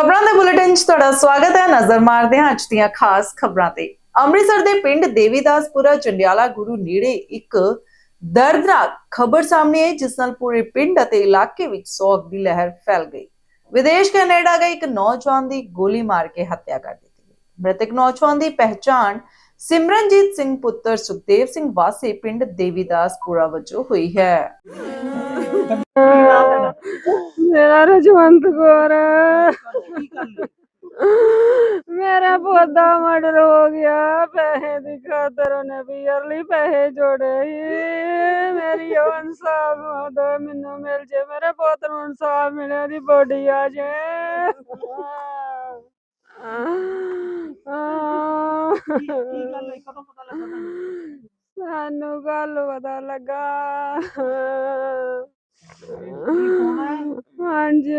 ਖਬਰਾਂ ਦੇ ਬੁਲੇਟਿਨ 'ਚ ਤੁਹਾਡਾ ਸਵਾਗਤ ਹੈ। ਨਜ਼ਰ ਮਾਰਦੇ ਹਾਂ ਅੱਜ ਦੀਆਂ ਖਾਸ ਖਬਰਾਂ ਤੇ। ਅੰਮ੍ਰਿਤਸਰ ਦੇ ਪਿੰਡ ਦੇਵੀਦਾਸਪੁਰਾ ਜੰਡਿਆਲਾ ਗੁਰੂ ਨੇੜੇ ਇੱਕ ਦਰਦਨਾਕ ਖਬਰ ਸਾਹਮਣੇ ਆਈ, ਜਿਸ ਨਾਲ ਪੂਰੇ ਪਿੰਡ ਅਤੇ ਇਲਾਕੇ ਵਿੱਚ ਸੋਗ ਦੀ ਲਹਿਰ ਫੈਲ ਗਈ। ਵਿਦੇਸ਼ ਕੈਨੇਡਾ ਗਏ ਇੱਕ ਨੌਜਵਾਨ ਦੀ ਗੋਲੀ ਮਾਰ ਕੇ ਹੱਤਿਆ ਕਰ ਦਿੱਤੀ ਗਈ। ਮ੍ਰਿਤਕ ਨੌਜਵਾਨ ਦੀ ਪਹਿਚਾਣ ਸਿਮਰਨਜੀਤ ਸਿੰਘ ਪੁੱਤਰ ਸੁਖਦੇਵ ਸਿੰਘ ਵਾਸੀ ਪਿੰਡ ਦੇਵੀਦਾਸਪੁਰਾ ਵਜੋਂ ਹੋਈ ਹੈ। ਮੇਰਾ ਰਜਵੰਤ ਕੌਰ। ਮੇਰਾ ਪੌਦਾ ਮਰਡਰ ਹੋ ਗਿਆ। ਪੈਸੇ ਦੀ ਖਾਤਰ ਉਹਨੇ ਬੀਅਰਲੀ ਪੈਸੇ ਜੋੜੇ ਸੀ। ਮੇਰੀ ਉਹ ਇਨਸਾਫ ਹੋਦਾ ਮੈਨੂੰ ਮਿਲ ਜੇ। ਮੇਰੇ ਪੁੱਤ ਨੂੰ ਇਨਸਾਫ ਮਿਲਿਆ ਦੀ ਬੋਡੀ ਆ ਜੇ। ਸਾਨੂੰ ਗੱਲ ਪਤਾ ਲੱਗਾ ਹਾਂਜੀ।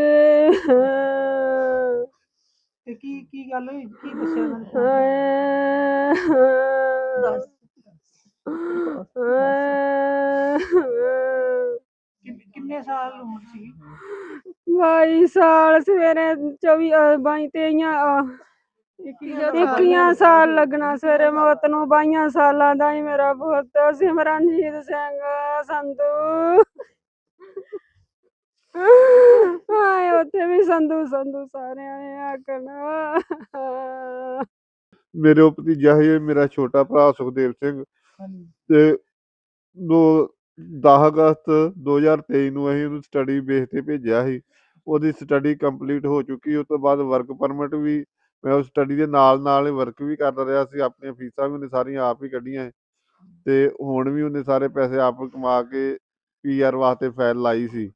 ਤੇ ਕੀ ਕੀ ਗੱਲ ਹੋਈ? ਕੀ ਦੱਸਿਆ ਉਹਨਾਂ ਨੇ? ਦੱਸ। ਕਿੰਨ- ਕਿੰਨੇ ਸਾਲ ਉਮਰ ਸੀ 22 ਸਾਲ ਸਵੇਰੇ 24 22 ਤੇਈਆਂ ਇੱਕੀਆਂ ਸਾਲ ਲੱਗਣਾ ਸਵੇਰੇ ਮੌਤ ਨੂੰ 22 ਸਾਲਾਂ ਦਾ ਹੀ ਮੇਰਾ ਪੁੱਤ ਸਿਮਰਨਜੀਤ ਸਿੰਘ ਸੰਧੂ। ਹਾਏ ਉੱਥੇ ਵੀ ਸੰਧੂ ਸੰਧੂ ਸਾਰਿਆਂ ਨੇ ਆਖਣਾ। ਮੇਰੇ ਭਤੀਜਾ ਹੈ ਮੇਰਾ ਛੋਟਾ ਭਰਾ ਸੁਖਦੇਵ ਸਿੰਘ। ਤੇ ਦੋ 10 ਅਗਸਤ 2023 ਨੂੰ ਅਸੀਂ ਉਹਨੂੰ ਸਟੱਡੀ ਬੇਸ ਤੇ ਭੇਜਿਆ ਸੀ। ਉਹਦੀ ਸਟੱਡੀ ਕੰਪਲੀਟ ਹੋ ਚੁੱਕੀ ਉਸ ਤੋਂ ਬਾਅਦ ਵਰਕ ਪਰਮਿਟ ਵੀ ਮੈਂ ਉਸ ਸਟੱਡੀ ਦੇ ਨਾਲ ਨਾਲ ਵਰਕ ਵੀ ਕਰਦਾ ਰਿਹਾ ਸੀ ਆਪਣੀਆਂ ਫੀਸਾਂ ਵੀ ਉਹਨੇ ਸਾਰੀਆਂ ਆਪ ਹੀ ਕੱਢੀਆਂ। ਤੇ ਹੁਣ ਵੀ ਉਹਨੇ ਸਾਰੇ ਪੈਸੇ ਆਪ ਕਮਾ ਕੇ ਪੀਆਰ ਵਾਸਤੇ ਫਾਈਲ ਲਾਈ ਸੀ।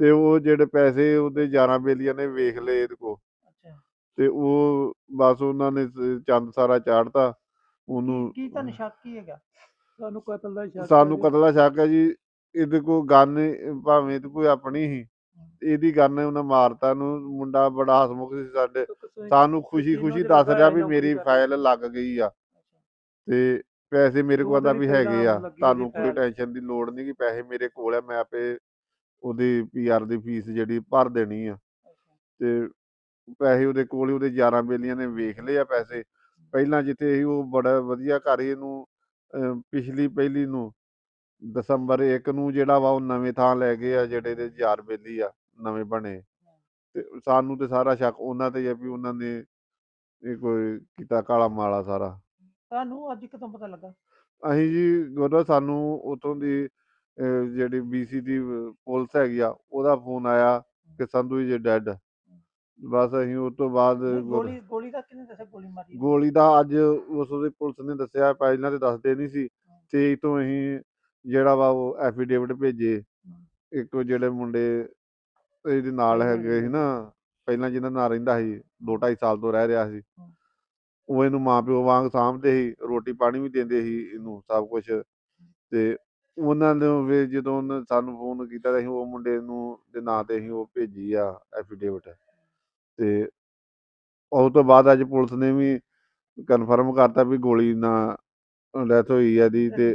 ਤੇ ਉਹ ਜਿਹੜੇ ਪੈਸੇ ਉਹਦੇ ਯਾਰਾਂ ਬੇਲੀਆਂ ਨੇ ਵੇਖ ਲਏ ਇਹਦੇ ਕੋ ਅੱਛਾ। ਤੇ ਉਹ ਬਸ ਉਹਨਾਂ ਨੇ ਚੰਦ ਸਾਰਾ ਚਾੜਤਾ ਉਹਨੂੰ ਕੀ ਤੁਹਾਨੂੰ ਸ਼ੱਕ ਕੀ ਹੈਗਾ? ਸਾਨੂੰ ਕਤਲ ਦਾ ਸ਼ੱਕ ਸਾਨੂੰ ਕਤਲ ਦਾ ਸ਼ੱਕ ਹੈ ਜੀ ਇਹਦੇ ਕੋ ਗਨ ਭਾਵੇਂ ਤੇ ਕੋਈ ਆਪਣੀ ਹੀ। ਇਹਦੀ ਗਨ ਉਹਨਾਂ ਮਾਰਤਾ ਨੂੰ ਮੁੰਡਾ ਬੜਾ ਹਸਮੁਖ ਸੀ ਸਾਡੇ। ਸਾਨੂੰ ਖੁਸ਼ੀ ਖੁਸ਼ੀ ਦੱਸ ਰਿਹਾ ਵੀ ਮੇਰੀ ਫਾਈਲ ਲੱਗ ਗਈ ਆ। ਤੇ ਪੈਸੇ ਮੇਰੇ ਕੋਲ ਆਂਦਾ ਵੀ ਹੈਗੇ ਆ। ਤੁਹਾਨੂੰ ਕੋਈ ਟੈਨਸ਼ਨ ਦੀ ਲੋੜ ਨਹੀਂ ਕਿ ਪੈਸੇ ਮੇਰੇ ਕੋਲ ਆ ਮੈਂ ਆਪੇ ਉਹਦੀ ਪੀਆਰ ਦੀ ਫੀਸ ਜਿਹੜੀ ਭਰ ਦੇਣੀ ਆ। ਤੇ ਪੈਸੇ ਉਹਦੇ ਕੋਲ ਹੀ ਉਹਦੇ ਯਾਰਾਂ ਬੇਲੀਆਂ ਨੇ ਵੇਖ ਲਏ ਆ ਪੈਸੇ। ਪਹਿਲਾਂ ਜਿੱਥੇ ਸੀ ਉਹ ਬੜਾ ਵਧੀਆ ਘਰ ਇਹਨੂੰ ਪਿਛਲੀ ਪਹਿਲੀ ਨੂੰ ਦਸੰਬਰ 1 ਨੂੰ ਜਿਹੜਾ ਵਾ ਉਹ ਨਵੇਂ ਥਾਂ ਲੈ ਗਏ ਆ ਜਿਹੜੇ ਦੇ ਯਾਰ ਬੇਲੀ ਆ। ਨਵੇਂ ਬਣੇ। ਤੇ ਸਾਨੂੰ ਤੇ ਸਾਰਾ ਸ਼ੱਕ ਉਹਨਾਂ ਤੇ ਹੀ ਵੀ ਉਹਨਾਂ ਨੇ ਇਹ ਕੋਈ ਕੀਤਾ ਕਾਲਾ ਮਾਲਾ ਸਾਰਾ। ਤੁਹਾਨੂੰ ਅੱਜ ਕਿਦੋਂ ਪਤਾ ਲੱਗਾ? ਅਸੀਂ ਜੀ ਗੁਰਦੁਆਰਾ ਸਾਨੂੰ ਉਤੋਂ ਦੀ ਅਹ ਜਿਹੜੀ ਬੀਸੀ ਦੀ ਪੁਲਿਸ ਹੈਗੀ ਆ ਉਹਦਾ ਫੋਨ ਆਇਆ ਕਿ ਸੰਧੂ ਜੀ ਡੈਡ। ਬਸ ਅਸੀਂ ਉਸ ਤੋਂ ਬਾਅਦ ਨਹੀਂ, ਗੁਰ- ਗੋਲੀ ਗੋਲੀ ਦਾ ਕਿਹਨੇ ਦੱਸਿਆ? ਗੋਲੀ ਮਾਰੀ ਹੈ? ਗੋਲੀ ਦਾ ਅੱਜ ਉਸ ਦੀ ਪੁਲਿਸ ਨੇ ਦੱਸਿਆ ਪਹਿਲਾਂ ਤੇ ਦੱਸਦੇ ਨਹੀਂ ਸੀ। ਤੇ ਤੋਂ ਅਸੀਂ ਜਿਹੜਾ ਵਾ ਉਹ ਐਫੀਡੇਵਿਟ ਭੇਜੇ। ਇੱਕ ਉਹ ਜਿਹੜੇ ਮੁੰਡੇ ਇਹਦੇ ਨਾਲ ਹੈਗੇ ਸੀ ਨਾ ਪਹਿਲਾਂ ਜਿਹਨਾਂ ਨਾਲ ਰਹਿੰਦਾ ਸੀ ਦੋ ਢਾਈ ਸਾਲ ਤੋਂ ਰਹਿ ਰਿਹਾ ਸੀ। ਉਹ ਇਹਨੂੰ ਮਾਂ ਪਿਓ ਵਾਂਗ ਸਾਂਭਦੇ ਸੀ ਰੋਟੀ ਪਾਣੀ ਵੀ ਦਿੰਦੇ ਸੀ ਇਹਨੂੰ ਸਭ ਕੁਝ ਤੇ ਉਹਨਾਂ ਨੇ ਵੀ ਜਦੋਂ ਉਹਨੇ ਸਾਨੂੰ ਫੋਨ ਕੀਤਾ ਤਾਂ ਅਸੀਂ ਉਹ ਮੁੰਡੇ ਨੂੰ ਦੇ ਨਾਂ ਤੇ ਅਸੀਂ ਉਹ ਭੇਜੀ ਆ ਐਫੀਡੇਵਿਟ। ਤੇ ਉਸ ਤੋਂ ਬਾਅਦ ਅੱਜ ਪੁਲਿਸ ਨੇ ਵੀ ਕਨਫਰਮ ਕਰਤਾ ਵੀ ਗੋਲੀ ਨਾਲ ਡੈਥ ਹੋਈ ਹੈ ਦੀ ਤੇ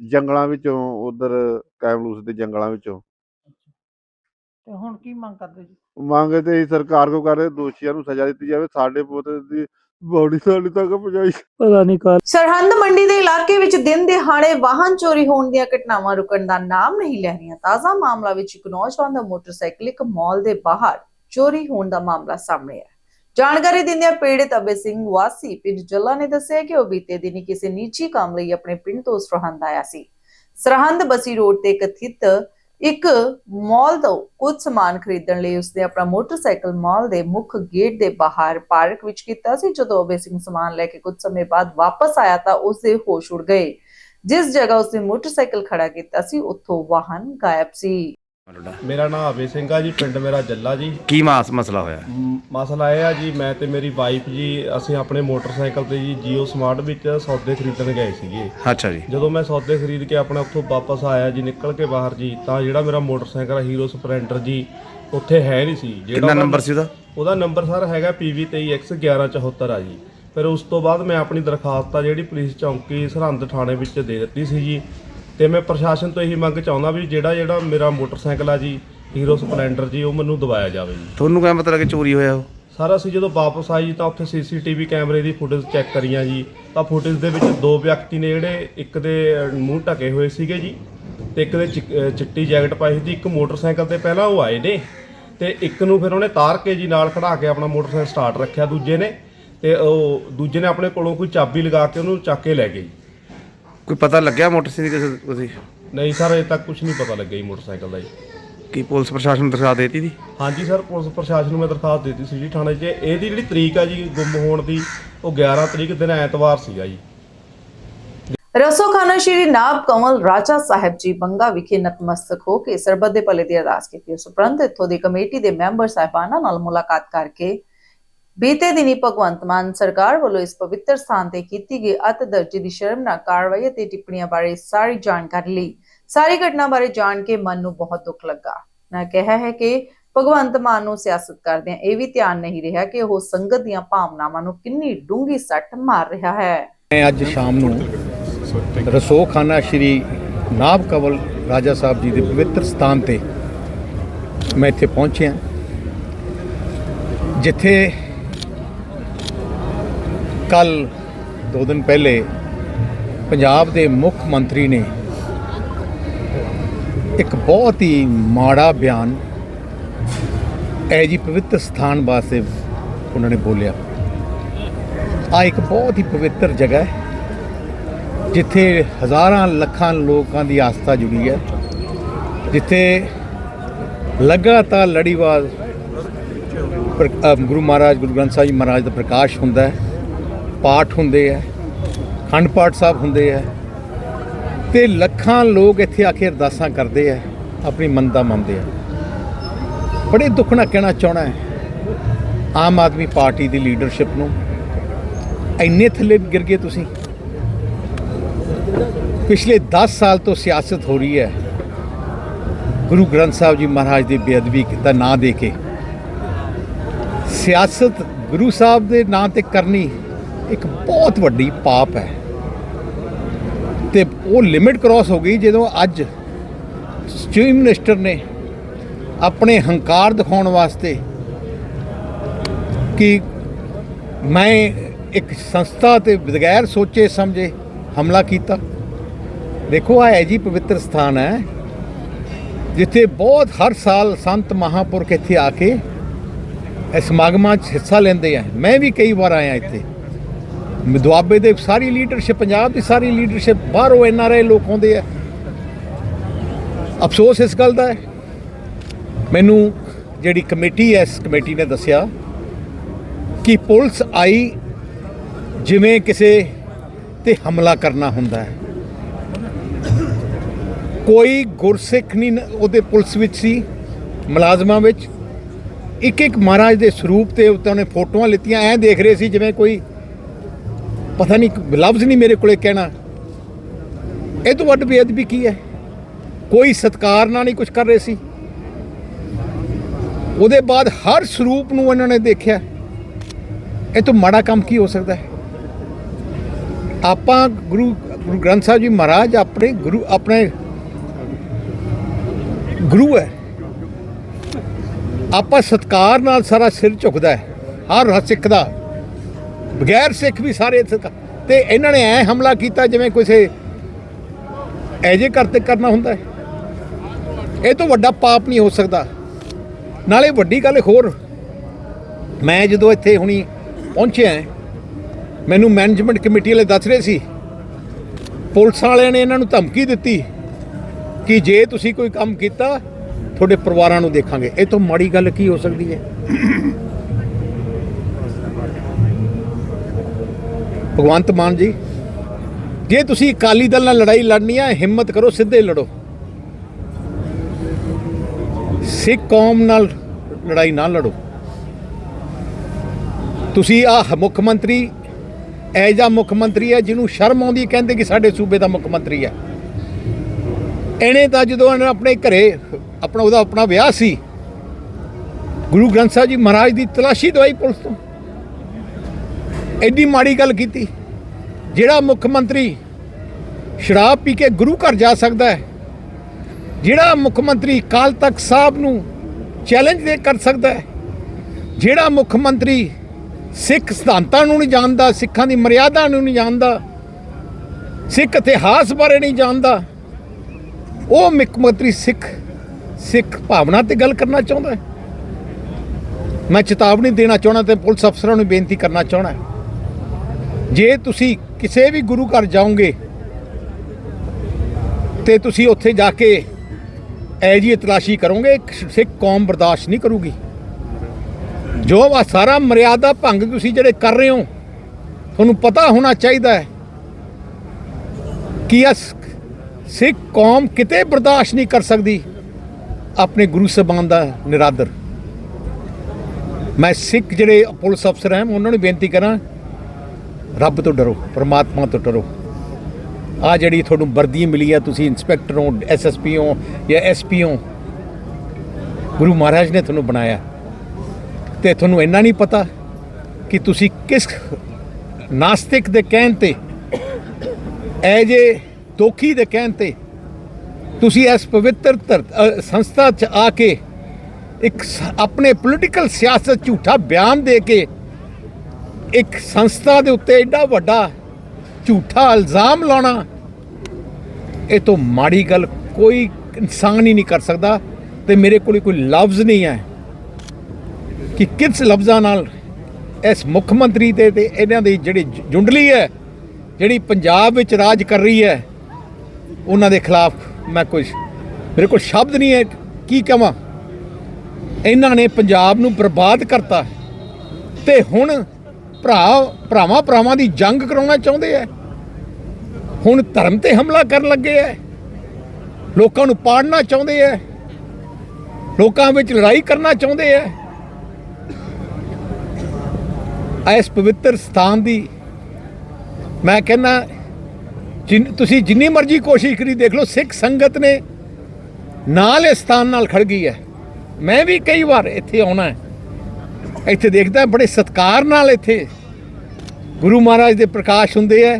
ਜੰਗਲਾਂ ਵਿੱਚੋਂ ਉਧਰ ਕੈਮਲੂਸ ਦੇ ਜੰਗਲਾਂ ਵਿੱਚੋਂ। ਤੇ ਹੁਣ ਕੀ ਮੰਗ ਕਰਦੇ ਜੀ? ਮੰਗ ਤੇ ਅਸੀਂ ਸਰਕਾਰ ਕੋ ਕਰ ਰਹੇ ਦੋਸ਼ੀਆਂ ਨੂੰ ਸਜ਼ਾ ਦਿੱਤੀ ਜਾਵੇ ਸਾਡੇ ਪੁੱਤ ਦੀ ਬੋਡੀ ਸਾਡੇ ਤੱਕ ਪਹੁੰਚਾਈ। ਪਤਾ ਨਹੀਂ ਕੱਲ ਸਰਹੰਦ ਮੰਡੀ ਦੇ ਇਲਾਕੇ ਵਿੱਚ ਦਿਨ ਦਿਹਾੜੇ ਵਾਹਨ ਚੋਰੀ ਹੋਣ ਦੀਆਂ ਘਟਨਾਵਾਂ ਰੁਕਣ ਦਾ ਨਾਮ ਨਹੀਂ ਲੈ ਰਹੀਆਂ। ਤਾਜ਼ਾ ਮਾਮਲਾ ਵਿੱਚ ਇੱਕ ਨੌਜਵਾਨ ਦਾ ਮੋਟਰਸਾਈਕਲ ਇੱਕ ਮਾਲ ਦੇ ਬਾਹਰ ਚੋਰੀ ਹੋਣ ਦਾ ਮਾਮਲਾ ਸਾਹਮਣੇ ਆਇਆ। ਜਾਣਕਾਰੀ ਦਿੰਦਿਆਂ ਪੀੜਤ ਅਬੇ ਸਿੰਘ ਵਾਸੀ ਪਿੰਡ ਜੱਲਾ ਨੇ ਦੱਸਿਆ ਕਿ ਉਹ ਬੀਤੇ ਦਿਨੀ ਕਿਸੇ ਨਿੱਜੀ ਕੰਮ ਲਈ ਆਪਣੇ ਪਿੰਡ ਤੋਂ ਸਰਹੰਦ ਆਇਆ ਸੀ। ਸਰਹੰਦ ਬਸੀ ਰੋਡ ਤੇ ਕਥਿਤ ਇੱਕ ਮਾਲ ਤੋਂ ਕੁਝ ਸਮਾਨ ਖਰੀਦਣ ਲਈ ਉਸਨੇ ਆਪਣਾ ਮੋਟਰਸਾਈਕਲ ਮਾਲ ਦੇ ਮੁੱਖ ਗੇਟ ਦੇ ਬਾਹਰ ਪਾਰਕ ਵਿੱਚ ਕੀਤਾ ਸੀ। ਜਦੋਂ ਅਬੇ ਸਿੰਘ ਸਮਾਨ ਲੈ ਕੇ ਕੁਝ ਸਮੇਂ ਬਾਅਦ ਵਾਪਸ ਆਇਆ ਤਾਂ ਉਸਦੇ ਹੋਸ਼ ਉੜ ਗਏ। ਜਿਸ ਜਗ੍ਹਾ ਉਸਨੇ ਮੋਟਰਸਾਈਕਲ ਖੜਾ ਕੀਤਾ ਸੀ, ਉੱਥੋਂ ਵਾਹਨ ਗਾਇਬ ਸੀ। ਤੁਹਾਡਾ? ਮੇਰਾ ਨਾਮ ਅਵੇ ਸਿੰਘ ਆ ਜੀ ਪਿੰਡ ਮੇਰਾ ਜੱਲਾ ਜੀ। ਕੀ ਮਾਸ ਮਸਲਾ ਹੋਇਆ? ਮ- ਮਸਲਾ ਇਹ ਆ ਜੀ ਮੈਂ ਤੇ ਮੇਰੀ ਵਾਈਫ ਜੀ ਅਸੀਂ ਆਪਣੇ ਮੋਟਰਸਾਈਕਲ ਤੇ ਜੀ ਜੀਓ ਸਮਾਰਟ ਵਿੱਚ ਸੌਦੇ ਖਰੀਦਣ ਗਏ ਸੀਗੇ। ਅੱਛਾ ਜੀ। ਜਦੋਂ ਮੈਂ ਸੌਦੇ ਖਰੀਦ ਕੇ ਆਪਣੇ ਉੱਥੋਂ ਵਾਪਸ ਆਇਆ ਜੀ ਨਿਕਲ ਕੇ ਬਾਹਰ ਜੀ ਤਾਂ ਜਿਹੜਾ ਮੇਰਾ ਮੋਟਰਸਾਈਕਲ ਆ ਹੀਰੋ ਸਪਲੈਂਡਰ ਜੀ ਉੱਥੇ ਹੈ ਨਹੀਂ ਸੀ। ਕਿੰਨਾ ਉਹਦਾ- ਨੰਬਰ ਸੀ ਉਹਦਾ? ਉਹਦਾ ਨੰਬਰ ਸਰ ਹੈਗਾ PV23X1174 ਆ ਜੀ। ਫਿਰ ਉਸ ਤੋਂ ਬਾਅਦ ਮੈਂ ਆਪਣੀ ਦਰਖਾਸਤ ਆ ਜਿਹੜੀ ਪੁਲਿਸ ਚੌਂਕੀ ਸਰਹੰਦ ਥਾਣੇ ਵਿੱਚ ਦੇ ਦਿੱਤੀ ਸੀ ਜੀ। ਤੇ ਮੈਂ ਪ੍ਰਸ਼ਾਸਨ ਤੋਂ ਇਹੀ ਮੰਗ ਚਾਹੁੰਦਾ ਵੀ ਜਿਹੜਾ ਜਿਹੜਾ ਮੇਰਾ ਮੋਟਰਸਾਈਕਲ ਆ ਜੀ ਹੀਰੋ ਸਪਲੈਂਡਰ ਜੀ ਉਹ ਮੈਨੂੰ ਦਵਾਇਆ ਜਾਵੇ ਜੀ। ਤੁਹਾਨੂੰ ਕਿਵੇਂ ਪਤਾ ਲੱਗਾ ਚੋਰੀ ਹੋਇਆ ਉਹ? ਸਰ ਅਸੀਂ ਜਦੋਂ ਵਾਪਸ ਆਏ ਜੀ ਤਾਂ ਉੱਥੇ ਸੀਸੀਟੀਵੀ ਕੈਮਰੇ ਦੀ ਫੁਟੇਜ ਚੈੱਕ ਕਰੀਆਂ ਜੀ। ਤਾਂ ਫੁਟੇਜ ਦੇ ਵਿੱਚ ਦੋ ਵਿਅਕਤੀ ਨੇ ਜਿਹੜੇ ਇੱਕ ਦੇ ਮੂੰਹ ਢਕੇ ਹੋਏ ਸੀਗੇ ਜੀ ਤੇ ਇੱਕ ਦੇ ਚਿ- ਅਹ ਚਿੱਟੀ ਜੈਕਟ ਪਾਈ ਸੀ ਇੱਕ ਮੋਟਰਸਾਈਕਲ ਤੇ ਪਹਿਲਾਂ ਉਹ ਆਏ ਨੇ ਤੇ ਇੱਕ ਨੂੰ ਫਿਰ ਉਹਨੇ ਤਾਰ ਕੇ ਜੀ ਨਾਲ ਖੜਾ ਕੇ ਆਪਣਾ ਮੋਟਰਸਾਈਕਲ ਸਟਾਰਟ ਰੱਖਿਆ ਦੂਜੇ ਨੇ ਤੇ ਉਹ ਦੂਜੇ ਨੇ ਆਪਣੇ ਕੋਲੋਂ ਕੋਈ ਚਾਬੀ ਲਗਾ ਕੇ ਉਹਨੂੰ ਚੱਕ ਕੇ ਲੈ ਗਏ ਜੀ। ਕੋਈ ਪਤਾ ਲੱਗਿਆ ਮੋਟਰਸਾਈਕਲ ਕਿਸੇ ਉਹਦੀ ਨਹੀਂ ਸਰ ਅਜੇ ਤੱਕ ਕੁਝ ਨਹੀਂ ਪਤਾ ਲੱਗਿਆ ਜੀ ਮੋਟਰਸਾਈਕਲ ਦਾ ਜੀ। ਕੀ ਪੁਲਿਸ ਪ੍ਰਸ਼ਾਸਨ ਨੂੰ ਦਿਖਾ ਦੇਤੀ ਦੀ? ਹਾਂਜੀ ਸਰ ਪੁਲਿਸ ਪ੍ਰਸ਼ਾਸਨ ਨੂੰ ਮੈਂ ਦਰਖਾਸਤ ਦਿੱਤੀ ਸੀ ਜੀ ਥਾਣੇ 'ਚ। ਇਹਦੀ ਜਿਹੜੀ ਤਰੀਕ ਆ ਜੀ ਗੁੰਮ ਹੋਣ ਦੀ ਉਹ 11 ਤਰੀਕ ਦਿਨ ਐਤਵਾਰ ਸੀਗਾ ਜੀ। ਰਸੋਖਾਨਾ ਸ਼੍ਰੀ ਨਾਬ ਕਮਲ ਰਾਜਾ ਸਾਹਿਬ ਜੀ ਬੰਗਾ ਵਿਖੇ ਨਤਮਸਤਕ ਹੋ ਕੇ ਸਰਬੱਤ ਦੇ ਭਲੇ ਦੀ ਅਰਦਾਸ ਕੀਤੀ। ਉਸ ਉਪਰੰਤ ਇੱਥੋਂ ਦੀ ਕਮੇਟੀ ਦੇ ਮੈਂਬਰ ਸਾਹਿਬਾਨਾਂ ਨਾਲ ਮੁਲਾਕਾਤ ਕਰਕੇ ਬੀਤੇ ਦਿਨੀ ਭਗਵੰਤ ਮਾਨ ਸਰਕਾਰ ਵੱਲੋਂ ਇਸ ਪਵਿੱਤਰ ਸਥਾਨ ਤੇ ਕੀਤੀ ਗਈ ਅਤ ਦਰਜੇ ਦੀ ਸ਼ਰਮਨਾਕ ਕਾਰਵਾਈ ਅਤੇ ਟਿੱਪਣੀਆਂ ਬਾਰੇ ਸਾਰੀ ਜਾਣਕਾਰੀ ਲਈ। ਸਾਰੀ ਘਟਨਾ ਬਾਰੇ ਜਾਣ ਕੇ ਮਨ ਨੂੰ ਬਹੁਤ ਦੁੱਖ ਲੱਗਾ। ਨਾ ਕਿਹਾ ਹੈ ਕਿ ਭਗਵੰਤ ਮਾਨ ਨੂੰ ਸਿਆਸਤ ਕਰਦਿਆਂ ਇਹ ਵੀ ਧਿਆਨ ਨਹੀਂ ਰਿਹਾ ਕਿ ਉਹ ਸੰਗਤ ਦੀਆਂ ਭਾਵਨਾਵਾਂ ਨੂੰ ਕਿੰਨੀ ਡੂੰਘੀ ਸੱਟ ਮਾਰ ਰਿਹਾ ਹੈ। ਮੈਂ ਅੱਜ ਸ਼ਾਮ ਨੂੰ ਰਸੋਖਾਨਾ ਸ਼੍ਰੀ ਨਾਭ ਕਵਲ ਰਾਜਾ ਸਾਹਿਬ ਜੀ ਦੇ ਪਵਿੱਤਰ ਸਥਾਨ ਤੇ ਮੈਂ ਇੱਥੇ ਪਹੁੰਚਿਆ। ਜਿੱਥੇ ਕੱਲ, ਦੋ ਦਿਨ ਪਹਿਲੇ, ਪੰਜਾਬ ਦੇ ਮੁੱਖ ਮੰਤਰੀ ਨੇ ਇੱਕ ਬਹੁਤ ਹੀ ਮਾੜਾ ਬਿਆਨ, ਇਹ ਜੀ ਪਵਿੱਤਰ ਸਥਾਨ ਵਾਸਤੇ ਉਹਨਾਂ ਨੇ ਬੋਲਿਆ। ਆ ਇੱਕ ਬਹੁਤ ਹੀ ਪਵਿੱਤਰ ਜਗ੍ਹਾ ਹੈ, ਜਿੱਥੇ ਹਜ਼ਾਰਾਂ ਲੱਖਾਂ ਲੋਕਾਂ ਦੀ ਆਸਥਾ ਜੁੜੀ ਹੈ, ਜਿੱਥੇ ਲਗਾਤਾਰ ਲੜੀਵਾਰ ਪ੍ਰ- ਗੁਰੂ ਮਹਾਰਾਜ, ਗੁਰੂ ਗ੍ਰੰਥ ਸਾਹਿਬ ਜੀ ਮਹਾਰਾਜ ਦਾ ਪ੍ਰਕਾਸ਼ ਹੁੰਦਾ ਹੈ। ਪਾਠ ਹੁੰਦੇ ਹੈ ਖੰਡ ਪਾਠ ਸਾਹਿਬ ਹੁੰਦੇ ਹੈ ਤੇ ਲੱਖਾਂ ਲੋਕ ਇੱਥੇ ਆ ਕੇ ਅਰਦਾਸਾਂ ਕਰਦੇ ਹੈ ਆਪਣੀ ਮੰਨਤਾ ਮੰਨਦੇ ਹੈ ਬੜੇ ਦੁੱਖ ਨਾਲ ਕਹਿਣਾ ਚਾਹਣਾ ਹੈ, ਆਮ ਆਦਮੀ ਪਾਰਟੀ ਦੀ ਲੀਡਰਸ਼ਿਪ ਨੂੰ। ਇੰਨੇ ਥੱਲੇ ਗਿਰ ਗਏ ਤੁਸੀਂ। ਪਿਛਲੇ 10 ਸਾਲ ਤੋਂ ਸਿਆਸਤ ਹੋ ਰਹੀ ਹੈ। ਗੁਰੂ ਗ੍ਰੰਥ ਸਾਹਿਬ ਜੀ ਮਹਾਰਾਜ ਦੀ ਬੇਅਦਬੀ ਦਾ ਨਾਂ ਦੇ ਕੇ। ਸਿਆਸਤ ਗੁਰੂ ਸਾਹਿਬ ਦੇ ਨਾਂ ਤੇ ਕਰਨੀ ਇੱਕ ਬਹੁਤ ਵੱਡੀ ਪਾਪ ਹੈ। ਤੇ ਉਹ ਲਿਮਿਟ ਕ੍ਰਾਸ ਹੋ ਗਈ ਜਦੋਂ ਅੱਜ ਚੀਫ ਮਿਨਿਸਟਰ ਨੇ ਆਪਣੇ ਹੰਕਾਰ ਦਿਖਾਉਣ ਵਾਸਤੇ ਕਿ ਮੈਂ ਇੱਕ ਸੰਸਥਾ ਤੇ ਬਗੈਰ ਸੋਚੇ ਸਮਝੇ ਹਮਲਾ ਕੀਤਾ। ਦੇਖੋ ਆ ਹੈ ਜੀ ਪਵਿੱਤਰ ਸਥਾਨ ਹੈ, ਜਿੱਥੇ ਬਹੁਤ ਹਰ ਸਾਲ ਸੰਤ ਮਹਾਪੁਰਖ ਇੱਥੇ ਆ ਕੇ ਸਮਾਗਮਾਂ 'ਚ ਹਿੱਸਾ ਲੈਂਦੇ ਆ। ਮੈਂ ਵੀ ਕਈ ਵਾਰ ਆਇਆ ਇੱਥੇ। ਦੁਆਬੇ ਦੇ ਸਾਰੀ ਲੀਡਰਸ਼ਿਪ, ਪੰਜਾਬ ਦੀ ਸਾਰੀ ਲੀਡਰਸ਼ਿਪ ਬਾਹਰੋਂ ਐਨ ਆਰ ਆਈ ਲੋਕ ਆਉਂਦੇ ਆ। ਅਫਸੋਸ ਇਸ ਗੱਲ ਦਾ ਹੈ। ਮੈਨੂੰ ਜਿਹੜੀ ਕਮੇਟੀ ਹੈ, ਇਸ ਕਮੇਟੀ ਨੇ ਦੱਸਿਆ ਕਿ ਪੁਲਿਸ ਆਈ ਜਿਵੇਂ ਕਿਸੇ ਤੇ ਹਮਲਾ ਕਰਨਾ ਹੁੰਦਾ ਹੈ। ਕੋਈ ਗੁਰਸਿੱਖ ਨਹੀਂ ਉਹਦੇ ਪੁਲਿਸ ਵਿੱਚ ਸੀ, ਮੁਲਾਜ਼ਮਾਂ ਵਿੱਚ। ਇੱਕ ਇੱਕ ਮਹਾਰਾਜ ਦੇ ਸਰੂਪ ਤੇ ਉੱਤੇ ਉਹਨੇ ਫੋਟੋਆਂ ਲਿੱਤੀਆਂ। ਐਂ ਦੇਖ ਰਹੇ ਸੀ ਜਿਵੇਂ ਕੋਈ ਪਤਾ ਨਹੀਂ, ਲਫ਼ਜ਼ ਨਹੀਂ ਮੇਰੇ ਕੋਲੇ ਕਹਿਣਾ। ਇਹ ਤੋਂ ਵੱਡ ਬੇਅਦਬੀ ਕੀ ਹੈ? ਕੋਈ ਸਤਕਾਰ ਨਾਲ ਨਹੀਂ ਕੁਝ ਕਰ ਰਹੇ ਸੀ। ਉਹਦੇ ਬਾਅਦ ਹਰ ਸਰੂਪ ਨੂੰ ਇਹਨਾਂ ਨੇ ਦੇਖਿਆ। ਇਹ ਤੋਂ ਮਾੜਾ ਕੰਮ ਕੀ ਹੋ ਸਕਦਾ ਹੈ? ਆਪਾਂ ਗੁਰੂ ਗੁਰੂ ਗ੍ਰੰਥ ਸਾਹਿਬ ਜੀ ਮਹਾਰਾਜ ਆਪਣੇ ਗੁਰੂ ਆਪਣੇ ਗੁਰੂ ਹੈ। ਆਪਾਂ ਸਤਕਾਰ ਨਾਲ ਸਾਰਾ ਸਿਰ ਝੁਕਦਾ ਹੈ। ਹਰ ਸਿੱਖ ਦਾ ਬਗੈਰ ਸਿੱਖ ਵੀ ਸਾਰੇ ਸਿੱਖ ਤੇ ਇਹਨਾਂ ਨੇ ਐ ਹਮਲਾ ਕੀਤਾ ਜਿਵੇਂ ਕਿਸੇ ਐਜੇ ਕਰਤੇ ਕਰਨਾ ਹੁੰਦਾ ਹੈ। ਇਹ ਤੋਂ ਵੱਡਾ ਪਾਪ ਨਹੀਂ ਹੋ ਸਕਦਾ। ਨਾਲੇ ਵੱਡੀ ਗੱਲ ਹੋਰ, ਮੈਂ ਜਦੋਂ ਇੱਥੇ ਹੁਣੀ ਪਹੁੰਚਿਆ ਮੈਨੂੰ ਮੈਨੇਜਮੈਂਟ ਕਮੇਟੀ ਵਾਲੇ ਦੱਸ ਰਹੇ ਸੀ, ਪੁਲਿਸ ਵਾਲਿਆਂ ਨੇ ਇਹਨਾਂ ਨੂੰ ਧਮਕੀ ਦਿੱਤੀ ਕਿ ਜੇ ਤੁਸੀਂ ਕੋਈ ਕੰਮ ਕੀਤਾ, ਤੁਹਾਡੇ ਪਰਿਵਾਰਾਂ ਨੂੰ ਦੇਖਾਂਗੇ। ਇਹ ਤੋਂ ਮਾੜੀ ਗੱਲ ਕੀ ਹੋ ਸਕਦੀ ਹੈ? ਭਗਵੰਤ ਮਾਨ ਜੀ, ਜੇ ਤੁਸੀਂ ਅਕਾਲੀ ਦਲ ਨਾਲ ਲੜਾਈ ਲੜਨੀ ਹੈ ਹਿੰਮਤ ਕਰੋ, ਸਿੱਧੇ ਲੜੋ। ਸਿੱਖ ਕੌਮ ਨਾਲ ਲੜਾਈ ਨਾ ਲੜੋ। ਤੁਸੀਂ ਆ ਮੁੱਖ ਮੰਤਰੀ ਐਜਾ ਮੁੱਖ ਮੰਤਰੀ ਹੈ ਜਿਹਨੂੰ ਸ਼ਰਮ ਆਉਂਦੀ ਕਹਿੰਦੇ ਕਿ ਸਾਡੇ ਸੂਬੇ ਦਾ ਮੁੱਖ ਮੰਤਰੀ ਹੈ। ਇਹਨੇ ਤਾਂ ਜਦੋਂ ਇਹਨੇ ਆਪਣੇ ਘਰੇ, ਆਪਣਾ ਉਹਦਾ ਆਪਣਾ ਵਿਆਹ ਸੀ, ਗੁਰੂ ਗ੍ਰੰਥ ਸਾਹਿਬ ਜੀ ਮਹਾਰਾਜ ਦੀ ਤਲਾਸ਼ੀ ਦਵਾਈ ਪੁਲਿਸ ਤੋਂ। ਐਡੀ ਮਾੜੀ ਗੱਲ ਕੀਤੀ, ਜਿਹੜਾ ਮੁੱਖ ਮੰਤਰੀ ਸ਼ਰਾਬ ਪੀ ਕੇ ਗੁਰੂ ਘਰ ਜਾ ਸਕਦਾ ਹੈ, ਜਿਹੜਾ ਮੁੱਖ ਮੰਤਰੀ ਕਾਲ ਤਖਤ ਸਾਹਿਬ ਨੂੰ ਚੈਲੰਜ ਦੇ ਕਰ ਸਕਦਾ ਹੈ, ਜਿਹੜਾ ਮੁੱਖ ਮੰਤਰੀ ਸਿੱਖ ਸਿਧਾਂਤਾਂ ਨੂੰ ਨਹੀਂ ਜਾਣਦਾ, ਸਿੱਖਾਂ ਦੀ ਮਰਿਆਦਾ ਨੂੰ ਨਹੀਂ ਜਾਣਦਾ, ਸਿੱਖ ਇਤਿਹਾਸ ਬਾਰੇ ਨਹੀਂ ਜਾਣਦਾ, ਉਹ ਮੁੱਖ ਮੰਤਰੀ ਸਿੱਖ ਸਿੱਖ ਭਾਵਨਾ ਤੇ ਗੱਲ ਕਰਨਾ ਚਾਹੁੰਦਾ ਹੈ। ਮੈਂ ਚੇਤਾਵਨੀ ਦੇਣਾ ਚਾਹੁੰਦਾ ਤੇ ਪੁਲਿਸ ਅਫਸਰਾਂ ਨੂੰ ਬੇਨਤੀ ਕਰਨਾ ਚਾਹੁੰਦਾ ਜੇ ਤੁਸੀਂ ਕਿਸੇ ਵੀ ਗੁਰੂ ਘਰ ਜਾਓਗੇ ਤੇ ਤੁਸੀਂ ਉੱਥੇ ਜਾ ਕੇ ਐ ਜੀ ਤਲਾਸ਼ੀ ਕਰੋਗੇ ਸਿੱਖ ਕੌਮ ਬਰਦਾਸ਼ਤ ਨਹੀਂ ਕਰੂਗੀ। ਜੋ ਵਾ ਸਾਰਾ ਮਰਿਆਦਾ ਭੰਗ ਤੁਸੀਂ ਜਿਹੜੇ ਕਰ ਰਹੇ ਹੋ, ਤੁਹਾਨੂੰ ਪਤਾ ਹੋਣਾ ਚਾਹੀਦਾ ਹੈ ਕਿ ਇਸ ਸਿੱਖ ਕੌਮ ਕਿਤੇ ਬਰਦਾਸ਼ਤ ਨਹੀਂ ਕਰ ਸਕਦੀ, ਆਪਣੇ ਗੁਰੂ ਸਾਹਿਬਾਨ ਦਾ ਨਿਰਾਦਰ। ਮੈਂ ਸਿੱਖ ਜਿਹੜੇ ਪੁਲਿਸ ਅਫਸਰ ਹਨ ਉਹਨਾਂ ਨੂੰ ਬੇਨਤੀ ਕਰਾਂ ਰੱਬ ਤੋਂ ਡਰੋ, ਪਰਮਾਤਮਾ ਤੋਂ ਡਰੋ। ਆ ਜਿਹੜੀ ਤੁਹਾਨੂੰ ਵਰਦੀ ਮਿਲੀ ਆ, ਤੁਸੀਂ ਇੰਸਪੈਕਟਰ ਹੋ ਐਸਐਸਪੀ ਹੋ ਜਾਂ ਐਸਪੀ ਹੋ ਗੁਰੂ ਮਹਾਰਾਜ ਨੇ ਤੁਹਾਨੂੰ ਬਣਾਇਆ। ਤੇ ਤੁਹਾਨੂੰ ਇੰਨਾ ਨਹੀਂ ਪਤਾ ਕਿ ਤੁਸੀਂ ਕਿਸ ਨਾਸਤਿਕ ਦੇ ਕਹਿਣ ਤੇ ਐ ਜੇ ਦੋਖੀ ਦੇ ਕਹਿਣ ਤੇ, ਤੁਸੀਂ ਇਸ ਪਵਿੱਤਰ ਧਰਤ- ਸੰਸਥਾ ਚ ਆ ਕੇ ਇੱਕ ਆਪਣੇ ਪੋਲੀਟੀਕਲ ਸਿਆਸਤ ਝੂਠਾ ਬਿਆਨ ਦੇ ਕੇ ਇੱਕ ਸੰਸਥਾ ਦੇ ਉੱਤੇ ਐਡਾ ਵੱਡਾ ਝੂਠਾ ਇਲਜ਼ਾਮ ਲਾਉਣਾ, ਇਹ ਤੋਂ ਮਾੜੀ ਗੱਲ ਕੋਈ ਇਨਸਾਨ ਹੀ ਨਹੀਂ ਕਰ ਸਕਦਾ ਤੇ ਮੇਰੇ ਕੋਲ ਕੋਈ ਲਫ਼ਜ਼ ਨਹੀਂ ਹੈ ਕਿ ਕਿਸ ਲਫ਼ਜ਼ਾਂ ਨਾਲ ਇਸ ਮੁੱਖ ਮੰਤਰੀ ਤੇ ਤੇ ਇਹਨਾਂ ਦੀ ਜਿਹੜੀ ਜੁੰਡਲੀ ਹੈ, ਜਿਹੜੀ ਪੰਜਾਬ ਵਿੱਚ ਰਾਜ ਕਰ ਰਹੀ ਹੈ, ਉਹਨਾਂ ਦੇ ਖਿਲਾਫ ਮੈਂ ਕੁਝ ਮੇਰੇ ਕੋਲ ਸ਼ਬਦ ਨਹੀਂ ਹੈ, ਕੀ ਕਹਾਂ? ਇਹਨਾਂ ਨੇ ਪੰਜਾਬ ਨੂੰ ਬਰਬਾਦ ਕਰਤਾ ਤੇ ਹੁਣ ਭਰਾ ਭਰਾਵਾਂ ਭਰਾਵਾਂ ਦੀ ਜੰਗ ਕਰਾਉਣਾ ਚਾਹੁੰਦੇ ਐ। ਹੁਣ ਧਰਮ ਤੇ ਹਮਲਾ ਕਰਨ ਲੱਗੇ ਐ। ਲੋਕਾਂ ਨੂੰ ਪਾੜਨਾ ਚਾਹੁੰਦੇ ਐ। ਲੋਕਾਂ ਵਿੱਚ ਲੜਾਈ ਕਰਨਾ ਚਾਹੁੰਦੇ ਐ। ਇਸ ਪਵਿੱਤਰ ਸਥਾਨ ਦੀ ਮੈਂ ਕਹਿੰਦਾ, ਜਿਨ ਤੁਸੀਂ ਜਿੰਨੀ ਮਰਜ਼ੀ ਕੋਸ਼ਿਸ਼ ਕਰੀ ਦੇਖ ਲਓ, ਸਿੱਖ ਸੰਗਤ ਨੇ ਨਾਲ ਇਸ ਸਥਾਨ ਨਾਲ ਖੜ ਗਈ ਹੈ ਮੈਂ ਵੀ ਕਈ ਵਾਰ ਇੱਥੇ ਆਉਣਾ ਹੈ ਇੱਥੇ ਦੇਖਦਾ ਬੜੇ ਸਤਕਾਰ ਨਾਲ ਇੱਥੇ ਗੁਰੂ ਮਹਾਰਾਜ ਦੇ ਪ੍ਰਕਾਸ਼ ਹੁੰਦੇ ਐ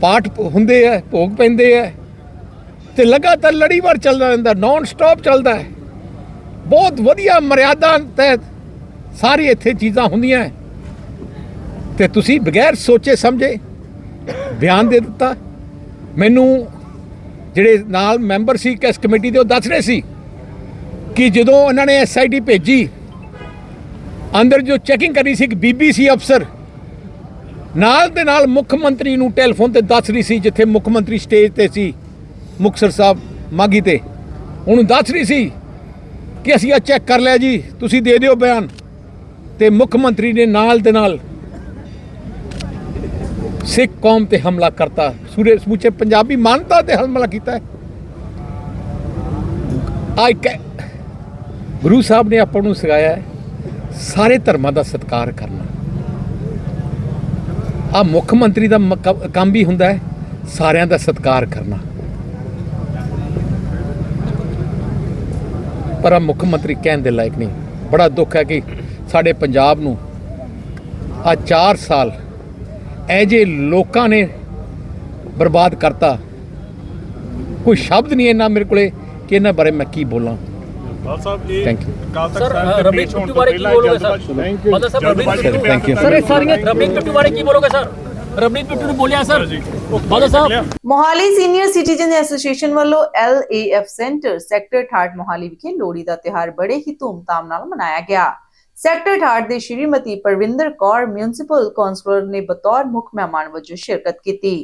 ਪਾਠ ਹੁੰਦੇ ਐ ਭੋਗ ਪੈਂਦੇ ਐ ਤੇ ਲਗਾਤਾਰ ਲੜੀਵਾਰ ਚੱਲਦਾ ਰਹਿੰਦਾ ਨਾਨ ਸਟਾਪ ਚੱਲਦਾ ਹੈ ਬਹੁਤ ਵਧੀਆ ਮਰਿਆਦਾ ਤਹਿਤ ਸਾਰੀ ਇੱਥੇ ਚੀਜ਼ਾਂ ਹੁੰਦੀਆਂ ਹੈ। ਤੇ ਤੁਸੀਂ ਬਗੈਰ ਸੋਚੇ ਸਮਝੇ ਬਿਆਨ ਦੇ ਦਿੱਤਾ ਮੈਨੂੰ ਜਿਹੜੇ ਨਾਲ ਮੈਂਬਰ ਸੀ ਕਿਸ ਕਮੇਟੀ ਦੇ, ਉਹ ਦੱਸ ਰਹੇ ਸੀ ਕਿ ਜਦੋਂ ਉਹਨਾਂ ਨੇ ਐਸਆਈਟੀ ਭੇਜੀ ਅੰਦਰ ਜੋ ਚੈਕਿੰਗ ਕਰੀ ਸੀ ਇੱਕ ਬੀਬੀਸੀ ਅਫਸਰ ਨਾਲ ਦੇ ਨਾਲ ਮੁੱਖ ਮੰਤਰੀ ਨੂੰ ਟੈਲੀਫੋਨ ਤੇ ਦੱਸ ਰਹੀ ਸੀ, ਜਿੱਥੇ ਮੁੱਖ ਮੰਤਰੀ ਸਟੇਜ ਤੇ ਸੀ, ਮੁਕਤਸਰ ਸਾਹਿਬ ਮਾਗੀ ਤੇ। ਉਹਨੂੰ ਦੱਸ ਰਹੀ ਸੀ ਕਿ ਅਸੀਂ ਆ ਚੈੱਕ ਕਰ ਲਿਆ ਜੀ, ਤੁਸੀਂ ਦੇ ਦਿਓ ਬਿਆਨ। ਤੇ ਮੁੱਖ ਮੰਤਰੀ ਨੇ ਨਾਲ ਦੇ ਨਾਲ ਸਿੱਖ ਕੌਮ ਤੇ ਹਮਲਾ ਕਰਤਾ। ਸੂਰੇ ਸਮੁੱਚੇ ਪੰਜਾਬੀ ਮਾਨਤਾ ਤੇ ਹਮਲਾ ਕੀਤਾ ਹੈ। ਗੁਰੂ ਸਾਹਿਬ ਨੇ ਆਪਾਂ ਨੂੰ ਸਿਖਾਇਆ ਹੈ ਸਾਰੇ ਧਰਮਾਂ ਦਾ ਸਤਿਕਾਰ ਕਰਨਾ। ਆ ਮੁੱਖ ਮੰਤਰੀ ਦਾ ਕੰਮ ਵੀ ਹੁੰਦਾ ਹੈ ਸਾਰਿਆਂ ਦਾ ਸਤਿਕਾਰ ਕਰਨਾ। ਪਰ ਆ ਮੁੱਖ ਮੰਤਰੀ ਕਹਿਣ ਦੇ ਲਾਇਕ ਨਹੀਂ। ਬੜਾ ਦੁੱਖ ਹੈ ਕਿ ਸਾਡੇ ਪੰਜਾਬ ਨੂੰ ਆ 4 ਸਾਲ ਇਹ ਜੇ ਲੋਕਾਂ ਨੇ ਬਰਬਾਦ ਕਰਤਾ। ਕੋਈ ਸ਼ਬਦ ਨਹੀਂ ਇਹਨਾਂ ਮੇਰੇ ਕੋਲੇ ਕਿ ਇਹਨਾਂ ਬਾਰੇ ਮੈਂ ਕੀ ਬੋਲਾਂ। Thank you sir Ramneet Tuttu ਬਾਰੇ ਕੀ ਬੋਲੋਗੇ ਸਰ? ਮਤਲਬ sir Ramneet Tuttu thank you sir. ਇਹ ਸਾਰੀਆਂ ਰਮਨੀਤ ਟੁੱਟੂ ਬਾਰੇ ਕੀ ਬੋਲੋਗੇ ਸਰ? ਰਮਨੀਤ ਟੁੱਟੂ ਨੂੰ ਬੋਲਿਆ sir. Badal Sahib Mohali senior citizen association ਵੱਲੋਂ LAF ਸੈਂਟਰ ਸੈਕਟਰ 68 ਮੋਹਾਲੀ ਵਿਖੇ ਲੋਹੜੀ ਦਾ ਤਿਉਹਾਰ ਬੜੇ ਹੀ ਧੂਮਧਾਮ ਨਾਲ ਮਨਾਇਆ ਗਿਆ। ਸੈਕਟਰ 68 ਦੇ ਸ਼੍ਰੀਮਤੀ ਪਰਵਿੰਦਰ ਕੌਰ ਮਿਊਨਿਸਪਲ ਕੌਂਸਲਰ ਨੇ ਬਤੌਰ ਮੁੱਖ ਮਹਿਮਾਨ ਵਜੋਂ ਸ਼ਿਰਕਤ ਕੀਤੀ।